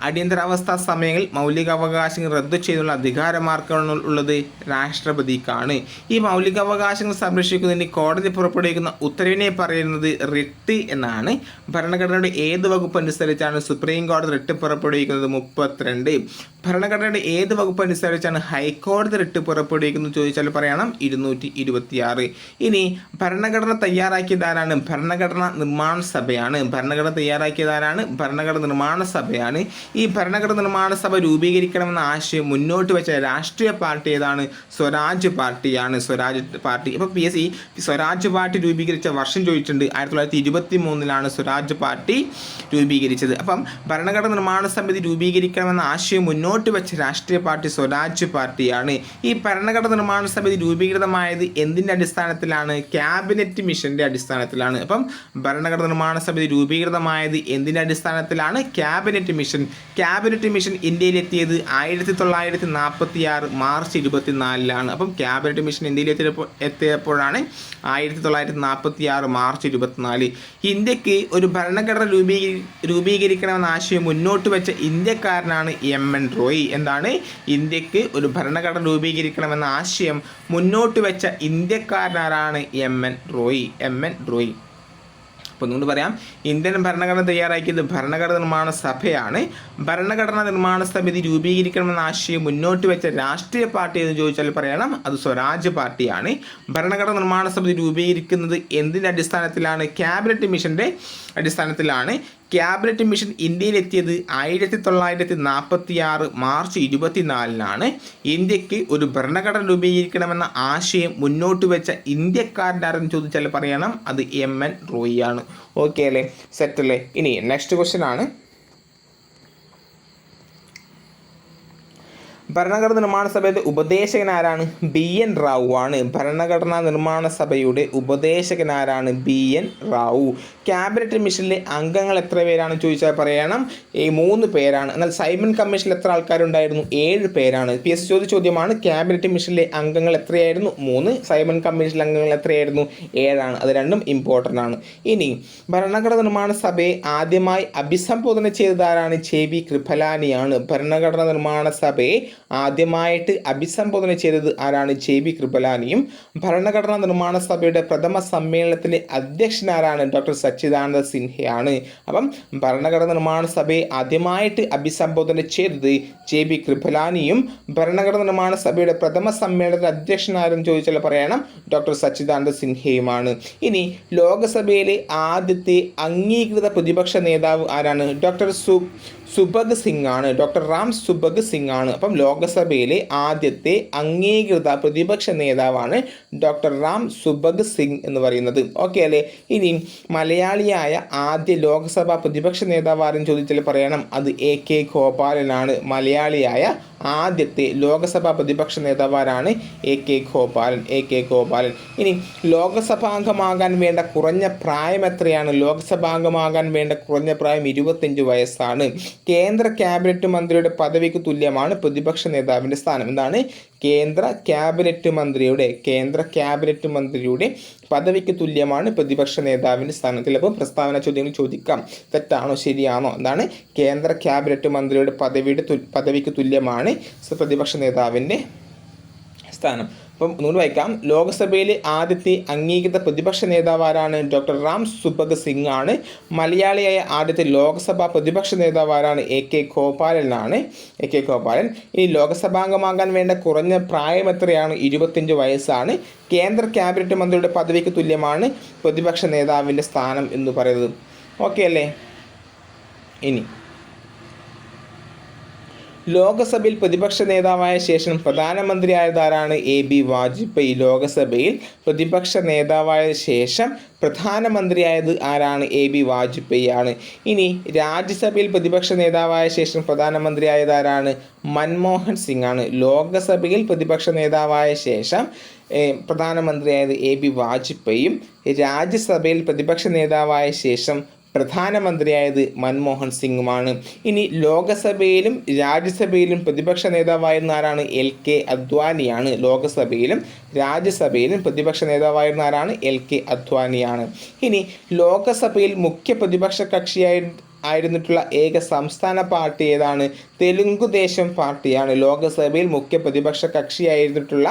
അടിയന്തരാവസ്ഥ സമയങ്ങളിൽ മൗലികാവകാശങ്ങൾ റദ്ദു ചെയ്തുള്ള അധികാരമാർക്കാണ് ഉള്ളത് രാഷ്ട്രപതിക്കാണ്. ഈ മൗലികാവകാശങ്ങൾ സംരക്ഷിക്കുന്നതിന് കോടതി പുറപ്പെടുവിക്കുന്ന ഉത്തരവിനെ പറയുന്നത് റിട്ട് എന്നാണ്. ഭരണഘടനയുടെ ഏത് വകുപ്പ് അനുസരിച്ചാണ് സുപ്രീം കോടതി റിട്ട് പുറപ്പെടുവിക്കുന്നത്? മുപ്പത്തിരണ്ട്. ഭരണഘടനയുടെ ഏത് വകുപ്പ് അനുസരിച്ചാണ് ഹൈക്കോടതി റിട്ട് പുറപ്പെടുവിക്കുന്നത് ചോദിച്ചാൽ പറയണം ഇരുന്നൂറ്റി ഇരുപത്തിയാറ് ഇനി ഭരണഘടന തയ്യാറാക്കിയതാരാണ്? ഭരണഘടന നിർമ്മാണ സഭയാണ്. ഭരണഘടന തയ്യാറാക്കിയതാരാണ്? ഭരണഘടന നിർമ്മാണ സഭയാണ്. ഈ ഭരണഘടന നിർമ്മാണ സഭ രൂപീകരിക്കണമെന്ന ആശയം മുന്നോട്ട് വെച്ച രാഷ്ട്രീയ പാർട്ടി ഏതാണ്? സ്വരാജ് പാർട്ടിയാണ്. സ്വരാജ് പാർട്ടി. ഇപ്പോൾ P S C Swaraj party രൂപീകരിച്ച വർഷം ചോദിച്ചിട്ടുണ്ട്. ആയിരത്തി തൊള്ളായിരത്തി ഇരുപത്തി മൂന്നിലാണ് സ്വരാജ് പാർട്ടി രൂപീകരിച്ചത്. അപ്പം ഭരണഘടന നിർമ്മാണ സമിതി രൂപീകരിക്കണമെന്ന ആശയം മുന്നോട്ട് വെച്ച രാഷ്ട്രീയ പാർട്ടി സ്വരാജ് പാർട്ടിയാണ്. ഈ ഭരണഘടന നിർമ്മാണ സമിതി രൂപീകൃതമായത് എന്തിന്റെ അടിസ്ഥാനത്തിലാണ്? ക്യാബിനറ്റ് മിഷന്റെ അടിസ്ഥാനത്തിലാണ്. അപ്പം ഭരണഘടന നിർമ്മാണ സമിതി രൂപീകൃതമായത് എന്തിന്റെ അടിസ്ഥാനത്തിലാണ്? Cabinet mission. ക്യാബിനറ്റ് മിഷൻ ഇന്ത്യയിലെത്തിയത് ആയിരത്തി തൊള്ളായിരത്തി നാൽപ്പത്തി ആറ് മാർച്ച് ഇരുപത്തിനാലിലാണ്. അപ്പം ക്യാബിനറ്റ് മിഷൻ ഇന്ത്യയിലെത്തിയപ്പോൾ എത്തിയപ്പോഴാണ് ആയിരത്തി തൊള്ളായിരത്തി നാൽപ്പത്തി ആറ് മാർച്ച് ഇരുപത്തിനാല്. ഇന്ത്യയ്ക്ക് ഒരു ഭരണഘടന രൂപീകരി രൂപീകരിക്കണമെന്ന ആശയം മുന്നോട്ട് വെച്ച ഇന്ത്യക്കാരനാണ് എം എൻ റോയ് എന്താണ്? ഇന്ത്യയ്ക്ക് ഒരു ഭരണഘടന രൂപീകരിക്കണമെന്ന ആശയം മുന്നോട്ട് വെച്ച ഇന്ത്യക്കാരനാരാണ് M N Roy. M N Roy. അപ്പോൾ നിങ്ങൾ പറയാം ഇന്ത്യൻ ഭരണഘടന തയ്യാറാക്കിയത് ഭരണഘടന നിർമ്മാണ സഭയാണ്. ഭരണഘടനാ നിർമ്മാണ സമിതി രൂപീകരിക്കണമെന്ന ആശയം മുന്നോട്ട് വെച്ച രാഷ്ട്രീയ പാർട്ടി എന്ന് ചോദിച്ചാൽ പറയണം അത് സ്വരാജ് പാർട്ടിയാണ്. ഭരണഘടന നിർമ്മാണ സമിതി രൂപീകരിക്കുന്നത് എന്തിന്റെ അടിസ്ഥാനത്തിലാണ്? ക്യാബിനറ്റ് മിഷന്റെ അടിസ്ഥാനത്തിലാണ്. ക്യാബിനറ്റ് മിഷൻ ഇന്ത്യയിലെത്തിയത് ആയിരത്തി തൊള്ളായിരത്തി നാൽപ്പത്തി ആറ് മാർച്ച് ഇരുപത്തിനാലിനാണ്. ഇന്ത്യയ്ക്ക് ഒരു ഭരണഘടന രൂപീകരിക്കണമെന്ന ആശയം മുന്നോട്ട് വെച്ച ഇന്ത്യക്കാരന്റെ ആരെന്ന് ചോദിച്ചാൽ പറയണം. അത് എം എൻ റോയി ആണ്. ഓക്കെ അല്ലേ? സെറ്റ് അല്ലേ? ഇനി നെക്സ്റ്റ് ക്വസ്റ്റ്യൻ ആണ്. ഭരണഘടനാ നിർമ്മാണ സഭയുടെ ഉപദേശകൻ ആരാണ് ബി എൻ റാവു ആണ്. ഭരണഘടനാ നിർമ്മാണ സഭയുടെ ഉപദേശകൻ ആരാണ് ബി എൻ റാവു. ക്യാബിനറ്റ് മിഷനിലെ അംഗങ്ങൾ എത്ര പേരാണ് ചോദിച്ചാൽ പറയണം. ഈ മൂന്ന് പേരാണ്. എന്നാൽ സൈമൺ കമ്മീഷനിൽ എത്ര ആൾക്കാരുണ്ടായിരുന്നു? ഏഴ് പേരാണ്. പി എസ് ചോദ്യ ചോദ്യമാണ്. ക്യാബിനറ്റ് മിഷനിലെ അംഗങ്ങൾ എത്രയായിരുന്നു? മൂന്ന്. സൈമൺ കമ്മീഷനിലെ അംഗങ്ങൾ എത്രയായിരുന്നു? ഏഴാണ്. അത് രണ്ടും ഇമ്പോർട്ടന്റ് ആണ്. ഇനി ഭരണഘടനാ നിർമ്മാണ സഭയെ ആദ്യമായി അഭിസംബോധന ചെയ്തതാരാണ്? J B കൃപലാനിയാണ്. ഭരണഘടനാ നിർമ്മാണ സഭയെ ആദ്യമായിട്ട് അഭിസംബോധന ചെയ്തത് ആരാണ്? ജെ ബി കൃപലാനിയും ഭരണഘടനാ നിർമ്മാണ സഭയുടെ പ്രഥമ സമ്മേളനത്തിലെ അധ്യക്ഷൻ ആരാണ്? ഡോക്ടർ സച്ചിദാനന്ദ സിൻഹയാണ്. അപ്പം ഭരണഘടനാ നിർമ്മാണ സഭയെ ആദ്യമായിട്ട് അഭിസംബോധന ചെയ്തത് ജെ ബി കൃപലാനിയും ഭരണഘടനാ നിർമ്മാണ സഭയുടെ പ്രഥമ സമ്മേളനത്തിലെ അധ്യക്ഷൻ ആരെന്ന് ചോദിച്ചാൽ പറയണം ഡോക്ടർ സച്ചിദാനന്ദ സിൻഹയുമാണ്. ഇനി ലോകസഭയിലെ ആദ്യത്തെ അംഗീകൃത പ്രതിപക്ഷ നേതാവ് ആരാണ്? ഡോക്ടർ സു സുബഗ് സിംഗ് ആണ്. ഡോക്ടർ റാം സുബഗ് സിംഗ് ആണ്. അപ്പം ലോകസഭയിലെ ആദ്യത്തെ അംഗീകൃത പ്രതിപക്ഷ നേതാവാണ് ഡോക്ടർ റാം സുഭഗ് സിംഗ് എന്ന് പറയുന്നത്. ഓക്കെ അല്ലേ? ഇനി മലയാളിയായ ആദ്യ ലോക്സഭാ പ്രതിപക്ഷ നേതാവ് ചോദിച്ചാൽ പറയണം. അത് എ കെ ഗോപാലനാണ്. മലയാളിയായ ആദ്യത്തെ ലോകസഭാ പ്രതിപക്ഷ നേതാവാരാണ് A K Gopalan. A K Gopalan. ഇനി ലോകസഭാംഗമാകാൻ വേണ്ട കുറഞ്ഞ പ്രായം എത്രയാണ്? ലോകസഭാംഗമാകാൻ വേണ്ട കുറഞ്ഞ പ്രായം ഇരുപത്തഞ്ച് വയസ്സാണ്. കേന്ദ്ര ക്യാബിനറ്റ് മന്ത്രിയുടെ പദവിക്ക് തുല്യമാണ് പ്രതിപക്ഷ നേതാവിന്റെ സ്ഥാനം. എന്താണ്? കേന്ദ്ര ക്യാബിനറ്റ് മന്ത്രിയുടെ കേന്ദ്ര ക്യാബിനറ്റ് മന്ത്രിയുടെ പദവിക്ക് തുല്യമാണ് പ്രതിപക്ഷ നേതാവിന്റെ സ്ഥാനം ചിലപ്പോൾ പ്രസ്താവന ചോദ്യങ്ങൾ ചോദിക്കാം. തെറ്റാണോ? ശരിയാണോ? എന്താണ്? കേന്ദ്ര ക്യാബിനറ്റ് മന്ത്രിയുടെ പദവിയുടെ പദവിക്ക് തുല്യമാണ് പ്രതിപക്ഷ നേതാവിന്റെ സ്ഥാനം. അപ്പം ഒന്നുകൂടി വായിക്കാം. ലോക്സഭയിലെ ആദ്യത്തെ അംഗീകൃത പ്രതിപക്ഷ നേതാവ് ആരാണ് ഡോക്ടർ റാം സുബഗ് സിംഗ് ആണ് മലയാളിയായ ആദ്യത്തെ ലോക്സഭാ പ്രതിപക്ഷ നേതാവ് ആരാണ് എ കെ ഗോപാലനാണ് എ കെ ഗോപാലൻ. ഇനി ലോക്സഭാംഗമാകാൻ വേണ്ട കുറഞ്ഞ പ്രായം എത്രയാണ്? ഇരുപത്തിയഞ്ച് വയസ്സാണ്. കേന്ദ്ര ക്യാബിനറ്റ് മന്ത്രിയുടെ പദവിക്ക് തുല്യമാണ് പ്രതിപക്ഷ നേതാവിന്റെ സ്ഥാനം എന്ന് പറയുന്നത്. ഓക്കെ അല്ലേ? ഇനി ലോകസഭയിൽ പ്രതിപക്ഷ നേതാവായ ശേഷം പ്രധാനമന്ത്രിയായതാരാണ് എ ബി വാജ്പേയി. ലോകസഭയിൽ പ്രതിപക്ഷ നേതാവായ ശേഷം പ്രധാനമന്ത്രിയായത് ആരാണ്? എ ബി വാജ്പേയി ആണ്. ഇനി രാജ്യസഭയിൽ പ്രതിപക്ഷ നേതാവായ ശേഷം പ്രധാനമന്ത്രിയായത് ആരാണ് മൻമോഹൻ സിംഗ് ആണ്. ലോകസഭയിൽ പ്രതിപക്ഷ നേതാവായ ശേഷം പ്രധാനമന്ത്രിയായത് എ ബി വാജ്പേയിയും രാജ്യസഭയിൽ പ്രതിപക്ഷ നേതാവായ ശേഷം പ്രധാനമന്ത്രിയായത് മൻമോഹൻ സിംഗുമാണ്. ഇനി ലോകസഭയിലും രാജ്യസഭയിലും പ്രതിപക്ഷ നേതാവായിരുന്ന ആരാണ്? എൽ കെ അദ്വാനിയാണ്. ലോകസഭയിലും രാജ്യസഭയിലും പ്രതിപക്ഷ നേതാവായിരുന്ന ആരാണ്? എൽ കെ അദ്വാനിയാണ്. ഇനി ലോകസഭയിൽ മുഖ്യ പ്രതിപക്ഷ കക്ഷിയായി ആയിരുന്നിട്ടുള്ള ഏക സംസ്ഥാന പാർട്ടി ഏതാണ്? തെലുങ്കുദേശം പാർട്ടിയാണ്. ലോകസഭയിൽ മുഖ്യ പ്രതിപക്ഷ കക്ഷിയായിരുന്നിട്ടുള്ള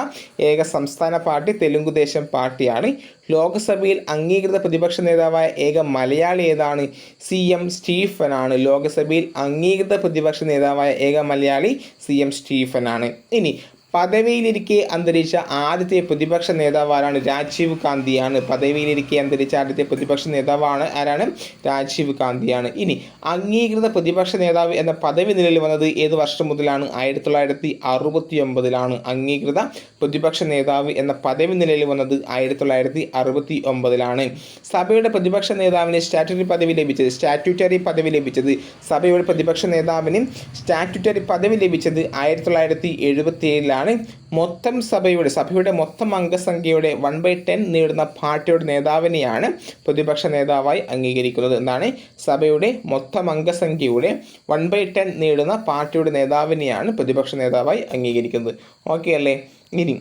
ഏക സംസ്ഥാന പാർട്ടി തെലുങ്കുദേശം പാർട്ടിയാണ്. ലോകസഭയിൽ അംഗീകൃത പ്രതിപക്ഷ നേതാവായ ഏക മലയാളി ഏതാണ്? സി എം സ്റ്റീഫനാണ്. ലോകസഭയിൽ അംഗീകൃത പ്രതിപക്ഷ നേതാവായ ഏക മലയാളി സി എം സ്റ്റീഫനാണ്. ഇനി പദവിയിലിരിക്കെ അന്തരിച്ച ആദ്യത്തെ പ്രതിപക്ഷ നേതാവ് ആരാണ്? രാജീവ് ഗാന്ധിയാണ്. പദവിയിലിരിക്കെ അന്തരിച്ച ആദ്യത്തെ പ്രതിപക്ഷ നേതാവാണ് ആരാണ്? രാജീവ് ഗാന്ധിയാണ്. ഇനി അംഗീകൃത പ്രതിപക്ഷ നേതാവ് എന്ന പദവി നിലയിൽ വന്നത് ഏത് വർഷം മുതലാണ്? ആയിരത്തി തൊള്ളായിരത്തി അറുപത്തി ഒമ്പതിലാണ് അംഗീകൃത പ്രതിപക്ഷ നേതാവ് എന്ന പദവി നിലയിൽ വന്നത് ആയിരത്തി തൊള്ളായിരത്തി അറുപത്തി ഒമ്പതിലാണ് സഭയുടെ പ്രതിപക്ഷ നേതാവിന് സ്റ്റാറ്റ്യൂട്ടറി പദവി ലഭിച്ചത് സ്റ്റാറ്റ്യൂട്ടറി പദവി ലഭിച്ചത് സഭയുടെ പ്രതിപക്ഷ നേതാവിന് സ്റ്റാറ്റ്യൂട്ടറി പദവി ലഭിച്ചത് ആയിരത്തി തൊള്ളായിരത്തി എഴുപത്തി ഏഴിലാണ് ആണ്. മൊത്തം സഭയുടെ സഭയുടെ മൊത്തം അംഗസംഖ്യയുടെ വൺ ബൈ ടെൻ നേടുന്ന പാർട്ടിയുടെ നേതാവിനെയാണ് പ്രതിപക്ഷ നേതാവായി അംഗീകരിക്കുന്നത് എന്താണ് സഭയുടെ മൊത്തം അംഗസംഖ്യയുടെ വൺ ബൈ ടെൻ നേടുന്ന പാർട്ടിയുടെ നേതാവിനെയാണ് പ്രതിപക്ഷ നേതാവായി അംഗീകരിക്കുന്നത്. ഓക്കെ അല്ലേ? ഇനി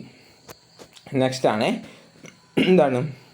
നെക്സ്റ്റ് ആണ്. എന്താണ്?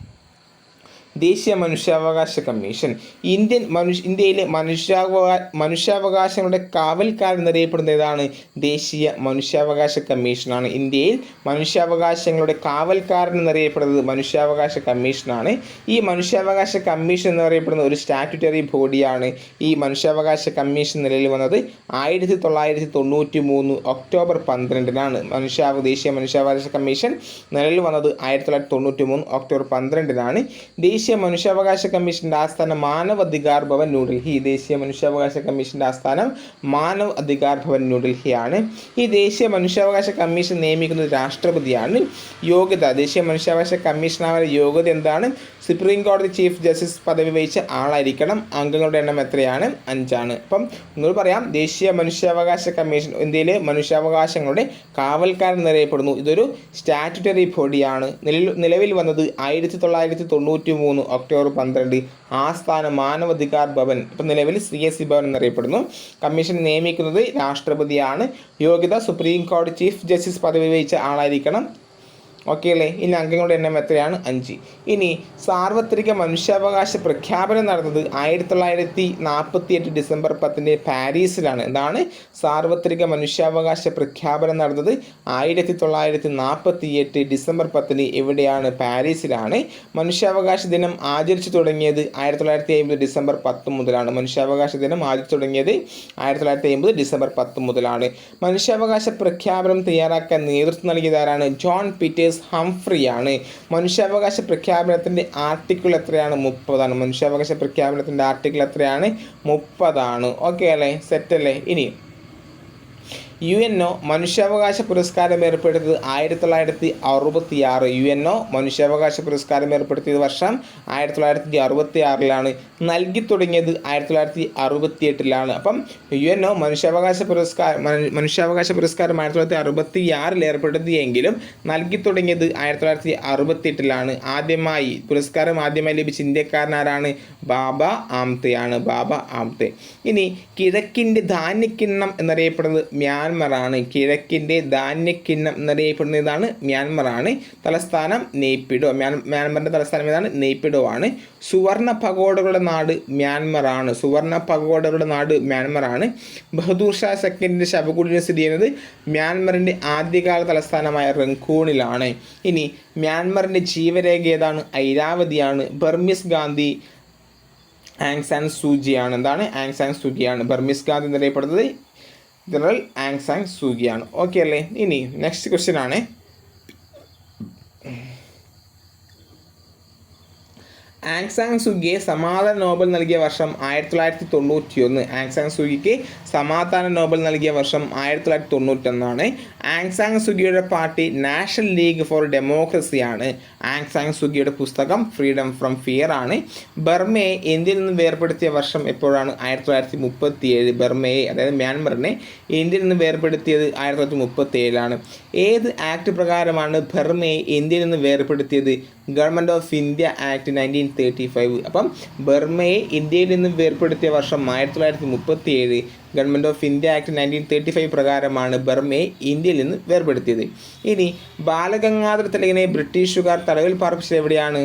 ദേശീയ മനുഷ്യാവകാശ കമ്മീഷൻ. ഇന്ത്യൻ മനുഷ്യ ഇന്ത്യയിലെ മനുഷ്യാവകാ മനുഷ്യാവകാശങ്ങളുടെ കാവൽക്കാരൻ എന്നറിയപ്പെടുന്ന ഏതാണ്? ദേശീയ മനുഷ്യാവകാശ കമ്മീഷനാണ്. ഇന്ത്യയിൽ മനുഷ്യാവകാശങ്ങളുടെ കാവൽക്കാരൻ എന്നറിയപ്പെടുന്നത് മനുഷ്യാവകാശ കമ്മീഷനാണ്. ഈ മനുഷ്യാവകാശ കമ്മീഷൻ എന്നറിയപ്പെടുന്ന ഒരു സ്റ്റാറ്റ്യൂട്ടറി ബോഡിയാണ് ഈ മനുഷ്യാവകാശ കമ്മീഷൻ നിലയിൽ വന്നത്. ആയിരത്തി തൊള്ളായിരത്തി തൊണ്ണൂറ്റി മൂന്ന് ഒക്ടോബർ പന്ത്രണ്ടിനാണ് മനുഷ്യാവ ദേശീയ മനുഷ്യാവകാശ കമ്മീഷൻ നിലയിൽ വന്നത്. ആയിരത്തി തൊള്ളായിരത്തി തൊണ്ണൂറ്റി മൂന്ന് ഒക്ടോബർ പന്ത്രണ്ടിനാണ്. ദേശീയ ദേശീയ മനുഷ്യാവകാശ കമ്മീഷന്റെ ആസ്ഥാനം മാനവ് അധികാർ ഭവൻ ന്യൂഡൽഹി ദേശീയ മനുഷ്യാവകാശ കമ്മീഷന്റെ ആസ്ഥാനം മാനവ് അധികാർ ഭവൻ ന്യൂഡൽഹിയാണ് ഈ ദേശീയ മനുഷ്യാവകാശ കമ്മീഷൻ നിയമിക്കുന്നത് രാഷ്ട്രപതിയാണ്. യോഗ്യത ദേശീയ മനുഷ്യാവകാശ കമ്മീഷനായ യോഗ്യത എന്താണ്? സുപ്രീം കോടതി ചീഫ് ജസ്റ്റിസ് പദവി വഹിച്ച ആളായിരിക്കണം. അംഗങ്ങളുടെ എണ്ണം എത്രയാണ്? അഞ്ചാണ്. അപ്പം നിങ്ങൾ പറയാം ദേശീയ മനുഷ്യാവകാശ കമ്മീഷൻ ഇന്ത്യയിലെ മനുഷ്യാവകാശങ്ങളുടെ കാവൽക്കാരൻ എന്നറിയപ്പെടുന്നു. ഇതൊരു സ്റ്റാറ്റുറ്ററി ബോഡിയാണ്. നിലവിൽ വന്നത് ആയിരത്തി തൊള്ളായിരത്തി തൊണ്ണൂറ്റി മൂന്ന് ഒക്ടോബർ പന്ത്രണ്ട്. ആസ്ഥാന മാനവാധികാർ ഭവൻ. ഇപ്പം നിലവിൽ സി എസ് സി ഭവൻ എന്നറിയപ്പെടുന്നു. കമ്മീഷൻ നിയമിക്കുന്നത് രാഷ്ട്രപതിയാണ്. യോഗ്യത സുപ്രീം കോടതി ചീഫ് ജസ്റ്റിസ് പദവി വഹിച്ച ആളായിരിക്കണം. ഓക്കെ അല്ലേ ഇനി അംഗങ്ങളുടെ എണ്ണം എത്രയാണ്? അഞ്ച്. ഇനി സാർവത്രിക മനുഷ്യാവകാശ പ്രഖ്യാപനം നടന്നത് ആയിരത്തി തൊള്ളായിരത്തി നാൽപ്പത്തി എട്ട് ഡിസംബർ പത്തിന് പാരീസിലാണ്. എന്താണ്? സാർവത്രിക മനുഷ്യാവകാശ പ്രഖ്യാപനം നടന്നത് ആയിരത്തി തൊള്ളായിരത്തി നാൽപ്പത്തി എട്ട് ഡിസംബർ പത്തിന് എവിടെയാണ്? പാരീസിലാണ്. മനുഷ്യാവകാശ ദിനം ആചരിച്ചു തുടങ്ങിയത് ആയിരത്തി തൊള്ളായിരത്തി അമ്പത് ഡിസംബർ പത്ത് മുതലാണ്. മനുഷ്യാവകാശ ദിനം ആചരിച്ചു തുടങ്ങിയത് ആയിരത്തി തൊള്ളായിരത്തി അമ്പത് ഡിസംബർ പത്ത് മുതലാണ്. മനുഷ്യാവകാശ പ്രഖ്യാപനം തയ്യാറാക്കാൻ നേതൃത്വം നൽകിയതാരാണ് ജോൺ പീറ്റേഴ്സ് ഹംഫ്രിയാണ്. മനുഷ്യാവകാശ പ്രഖ്യാപനത്തിന്റെ ആർട്ടിക്കിൾ എത്രയാണ്? മുപ്പതാണ്. മനുഷ്യാവകാശ പ്രഖ്യാപനത്തിന്റെ ആർട്ടിക്കിൾ എത്രയാണ്? മുപ്പതാണ്. ഓക്കെ അല്ലേ? സെറ്റല്ലേ? ഇനി യു എൻ ഒ മനുഷ്യാവകാശ പുരസ്കാരം ഏർപ്പെടുത്തിയത് ആയിരത്തി തൊള്ളായിരത്തി അറുപത്തി ആറ് യു എൻ ഒ മനുഷ്യാവകാശ പുരസ്കാരം ഏർപ്പെടുത്തിയത് വർഷം ആയിരത്തി തൊള്ളായിരത്തി അറുപത്തി ആറിലാണ് നൽകി തുടങ്ങിയത് ആയിരത്തി തൊള്ളായിരത്തി അറുപത്തി എട്ടിലാണ് അപ്പം യു എൻ ഒ മനുഷ്യാവകാശ പുരസ്കാരം മനുഷ്യാവകാശ പുരസ്കാരം ആയിരത്തി തൊള്ളായിരത്തി അറുപത്തി ആറിൽ ഏർപ്പെടുത്തിയെങ്കിലും നൽകി തുടങ്ങിയത് ആയിരത്തി തൊള്ളായിരത്തി അറുപത്തി എട്ടിലാണ് ആദ്യമായി പുരസ്കാരം ആദ്യമായി ലഭിച്ച ഇന്ത്യക്കാരനാരാണ്? ബാബ ആംതെയാണ് ബാബ ആംതെ. ഇനി കിഴക്കിന്റെ ധാന്യക്കിണ്ണം എന്നറിയപ്പെടുന്നത് മ്യാൻമറാണ്. കിഴക്കിന്റെ ധാന്യക്കിണ്ണം എന്നറിയപ്പെടുന്ന ഇതാണ് മ്യാൻമറാണ്. തലസ്ഥാനം നെയ്പിഡോ. മ്യാൻ മ്യാൻമറിന്റെ തലസ്ഥാനം ഏതാണ്? നെയ്പിഡോ ആണ് സുവർണ പഗോഡകളുടെ നാട് മ്യാൻമറാണ്. സുവർണ പഗോഡകളുടെ നാട് മ്യാൻമറാണ്. ബഹദൂർ ഷാ സെക്കൻഡിന്റെ ശവകുടീരം സ്ഥിതി ചെയ്യുന്നത് മ്യാൻമറിന്റെ ആദ്യകാല തലസ്ഥാനമായ റങ്കൂണിലാണ് ഇനി മ്യാൻമറിന്റെ ജീവരേഖ ഏതാണ്? ഐരാവതിയാണ്. ബർമിസ് ഗാന്ധി ആങ് സാൻ സൂചിയാണ്. എന്താണ്? ആങ് സാൻ സൂചിയാണ്. ബർമിസ് ഗാന്ധി എന്നറിയപ്പെടുന്നത് ജനറൽ ആങ് സൂഗിയാണ് ഓക്കെ അല്ലേ? ഇനി നെക്സ്റ്റ് ക്വസ്റ്റ്യൻ ആണ്. ആങ് സാങ് സുഗിയെ സമാധാന നോബൽ നൽകിയ വർഷം ആയിരത്തി തൊള്ളായിരത്തി തൊണ്ണൂറ്റി ഒന്ന് ആങ്സാങ് സുഗിക്ക് സമാധാന നോബൽ നൽകിയ വർഷം ആയിരത്തി തൊള്ളായിരത്തി തൊണ്ണൂറ്റൊന്നാണ് ആങ് സാങ് സുഗിയുടെ പാർട്ടി നാഷണൽ ലീഗ് ഫോർ ഡെമോക്രസിയാണ് ആങ്സാങ് സുഗിയുടെ പുസ്തകം ഫ്രീഡം ഫ്രം ഫിയർ ആണ്. ബർമയെ ഇന്ത്യയിൽ നിന്ന് വേർപെടുത്തിയ വർഷം എപ്പോഴാണ്? ആയിരത്തി തൊള്ളായിരത്തി മുപ്പത്തി ഏഴ് ബർമയെ അതായത് മ്യാൻമറിനെ ഇന്ത്യയിൽ നിന്ന് വേർപെടുത്തിയത് ആയിരത്തി തൊള്ളായിരത്തി മുപ്പത്തി ഏഴിലാണ് ഏത് ആക്ട് പ്രകാരമാണ് ബർമയെ ഇന്ത്യയിൽ നിന്ന് വേർപെടുത്തിയത്? Government of India act nineteen thirty five അപ്പം ബർമയെ ഇന്ത്യയിൽ നിന്ന് വേർപ്പെടുത്തിയ വർഷം ആയിരത്തി തൊള്ളായിരത്തി മുപ്പത്തി ഏഴ് government of India act nineteen thirty five പ്രകാരമാണ് ബർമയെ ഇന്ത്യയിൽ നിന്ന് വേർപെടുത്തിയത്. ഇനി ബാലഗംഗാധര തിലകനെ ബ്രിട്ടീഷുകാർ തടവിൽ പാർപ്പിച്ചത് എവിടെയാണ്?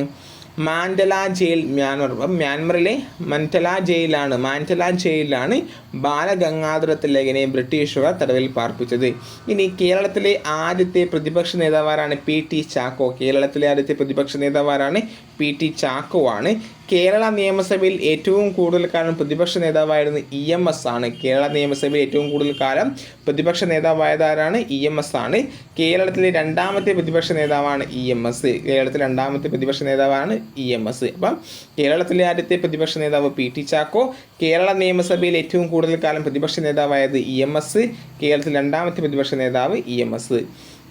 Mandalay jail Myanmar. മ്യാൻമറിലെ മൻഡല ജയിലാണ് മാൻഡല ജയിലാണ് ബാലഗംഗാധര തിലകനെ ബ്രിട്ടീഷുകാർ തടവിൽ പാർപ്പിച്ചത്. ഇനി കേരളത്തിലെ ആദ്യത്തെ പ്രതിപക്ഷ നേതാവാരാണ് പി ടി ചാക്കോ. കേരളത്തിലെ ആദ്യത്തെ പ്രതിപക്ഷ നേതാവാരാണ് പി ടി ചാക്കോ ആണ്. കേരള നിയമസഭയിൽ ഏറ്റവും കൂടുതൽ കാലം പ്രതിപക്ഷ നേതാവായിരുന്ന ഇ എം എസ് ആണ്. കേരള നിയമസഭയിൽ ഏറ്റവും കൂടുതൽ കാലം പ്രതിപക്ഷ നേതാവായതാരാണ്? ഇ എം എസ് ആണ്. കേരളത്തിലെ രണ്ടാമത്തെ പ്രതിപക്ഷ നേതാവാണ് ഇ എം എസ്. കേരളത്തിലെ രണ്ടാമത്തെ പ്രതിപക്ഷ നേതാവാണ് ഇ എം എസ്. അപ്പം കേരളത്തിലെ ആദ്യത്തെ പ്രതിപക്ഷ നേതാവ് പി ടി ചാക്കോ കേരള നിയമസഭയിൽ ഏറ്റവും കൂടുതൽ കാലം പ്രതിപക്ഷ നേതാവായത് ഇ എം എസ് കേരളത്തിലെ രണ്ടാമത്തെ പ്രതിപക്ഷ നേതാവ് ഇ എം എസ്.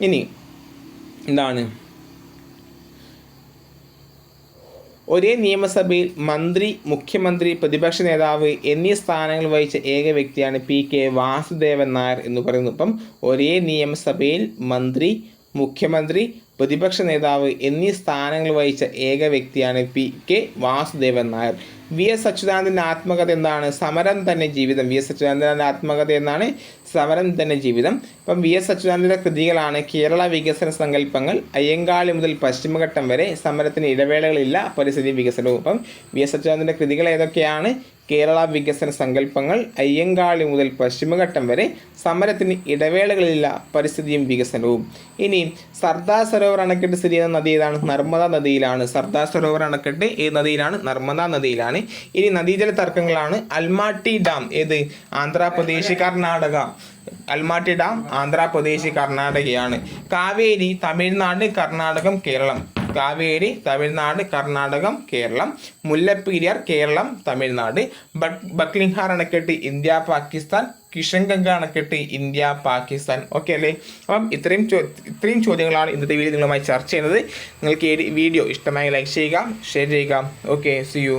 ഇനി എന്താണ് ഒരേ നിയമസഭയിൽ മന്ത്രി മുഖ്യമന്ത്രി പ്രതിപക്ഷ നേതാവ് എന്നീ സ്ഥാനങ്ങൾ വഹിച്ച ഏക വ്യക്തിയാണ് പി കെ വാസുദേവൻ നായർ എന്ന് പറയുന്നു. ഇപ്പം ഒരേ നിയമസഭയിൽ മന്ത്രി മുഖ്യമന്ത്രി പ്രതിപക്ഷ നേതാവ് എന്നീ സ്ഥാനങ്ങൾ വഹിച്ച ഏക വ്യക്തിയാണ് P K Vasudevan Nair. V S അച്യുതാനന്ദന്റെ ആത്മകഥ എന്താണ്? സമരം തന്നെ ജീവിതം. വി എസ് അച്യുതാനന്ദന്റെ ആത്മകഥ എന്നാണ് സമരം തന്നെ ജീവിതം. ഇപ്പം വി എസ് അച്യുതാനന്ദന്റെ കൃതികളാണ് കേരള വികസന സങ്കല്പങ്ങൾ. അയ്യങ്കാളി മുതൽ പശ്ചിമഘട്ടം വരെ സമരത്തിന് ഇടവേളകളില്ല പരിസ്ഥിതി വികസനവും. അപ്പം വി എസ് അച്യുതാനന്ദന്റെ കൃതികൾ ഏതൊക്കെയാണ്? കേരള വികസന സങ്കല്പങ്ങൾ അയ്യങ്കാളി മുതൽ പശ്ചിമഘട്ടം വരെ സമരത്തിന് ഇടവേളകളില്ല പരിസ്ഥിതിയും വികസനവും. ഇനി സർദാർ സരോവർ അണക്കെട്ട് സ്ഥിതി ചെയ്യുന്ന നദി ഏതാണ്? നർമ്മദ നദിയിലാണ്. സർദാർ സരോവർ അണക്കെട്ട് ഏത് നദിയിലാണ്? നർമ്മദ നദിയിലാണ്. ഇനി നദീജല തർക്കങ്ങളാണ്. അൽമാട്ടി ഡാം ഏത്? ആന്ധ്രാപ്രദേശ് കർണാടക അൽമാട്ടി ഡാം ആന്ധ്രാപ്രദേശ് കർണാടകയാണ്. കാവേരി തമിഴ്നാട് കർണാടകം കേരളം. കാവേരി തമിഴ്നാട് കർണാടകം കേരളം മുല്ലപ്പെരിയാർ കേരളം തമിഴ്നാട് ബക് ബക്ലിംഹാർ അണക്കെട്ട് ഇന്ത്യ പാകിസ്ഥാൻ കിഷൻഗംഗ അണക്കെട്ട് ഇന്ത്യ പാകിസ്ഥാൻ. ഓക്കെ അല്ലേ? അപ്പം ഇത്രയും ചോ ഇത്രയും ചോദ്യങ്ങളാണ് ഇന്നത്തെ വീഡിയോ നിങ്ങളുമായി ചർച്ച ചെയ്യുന്നത്. നിങ്ങൾക്ക് ഈ വീഡിയോ ഇഷ്ടമായി ലൈക്ക് ചെയ്യുക ഷെയർ ചെയ്യുക. Okay C U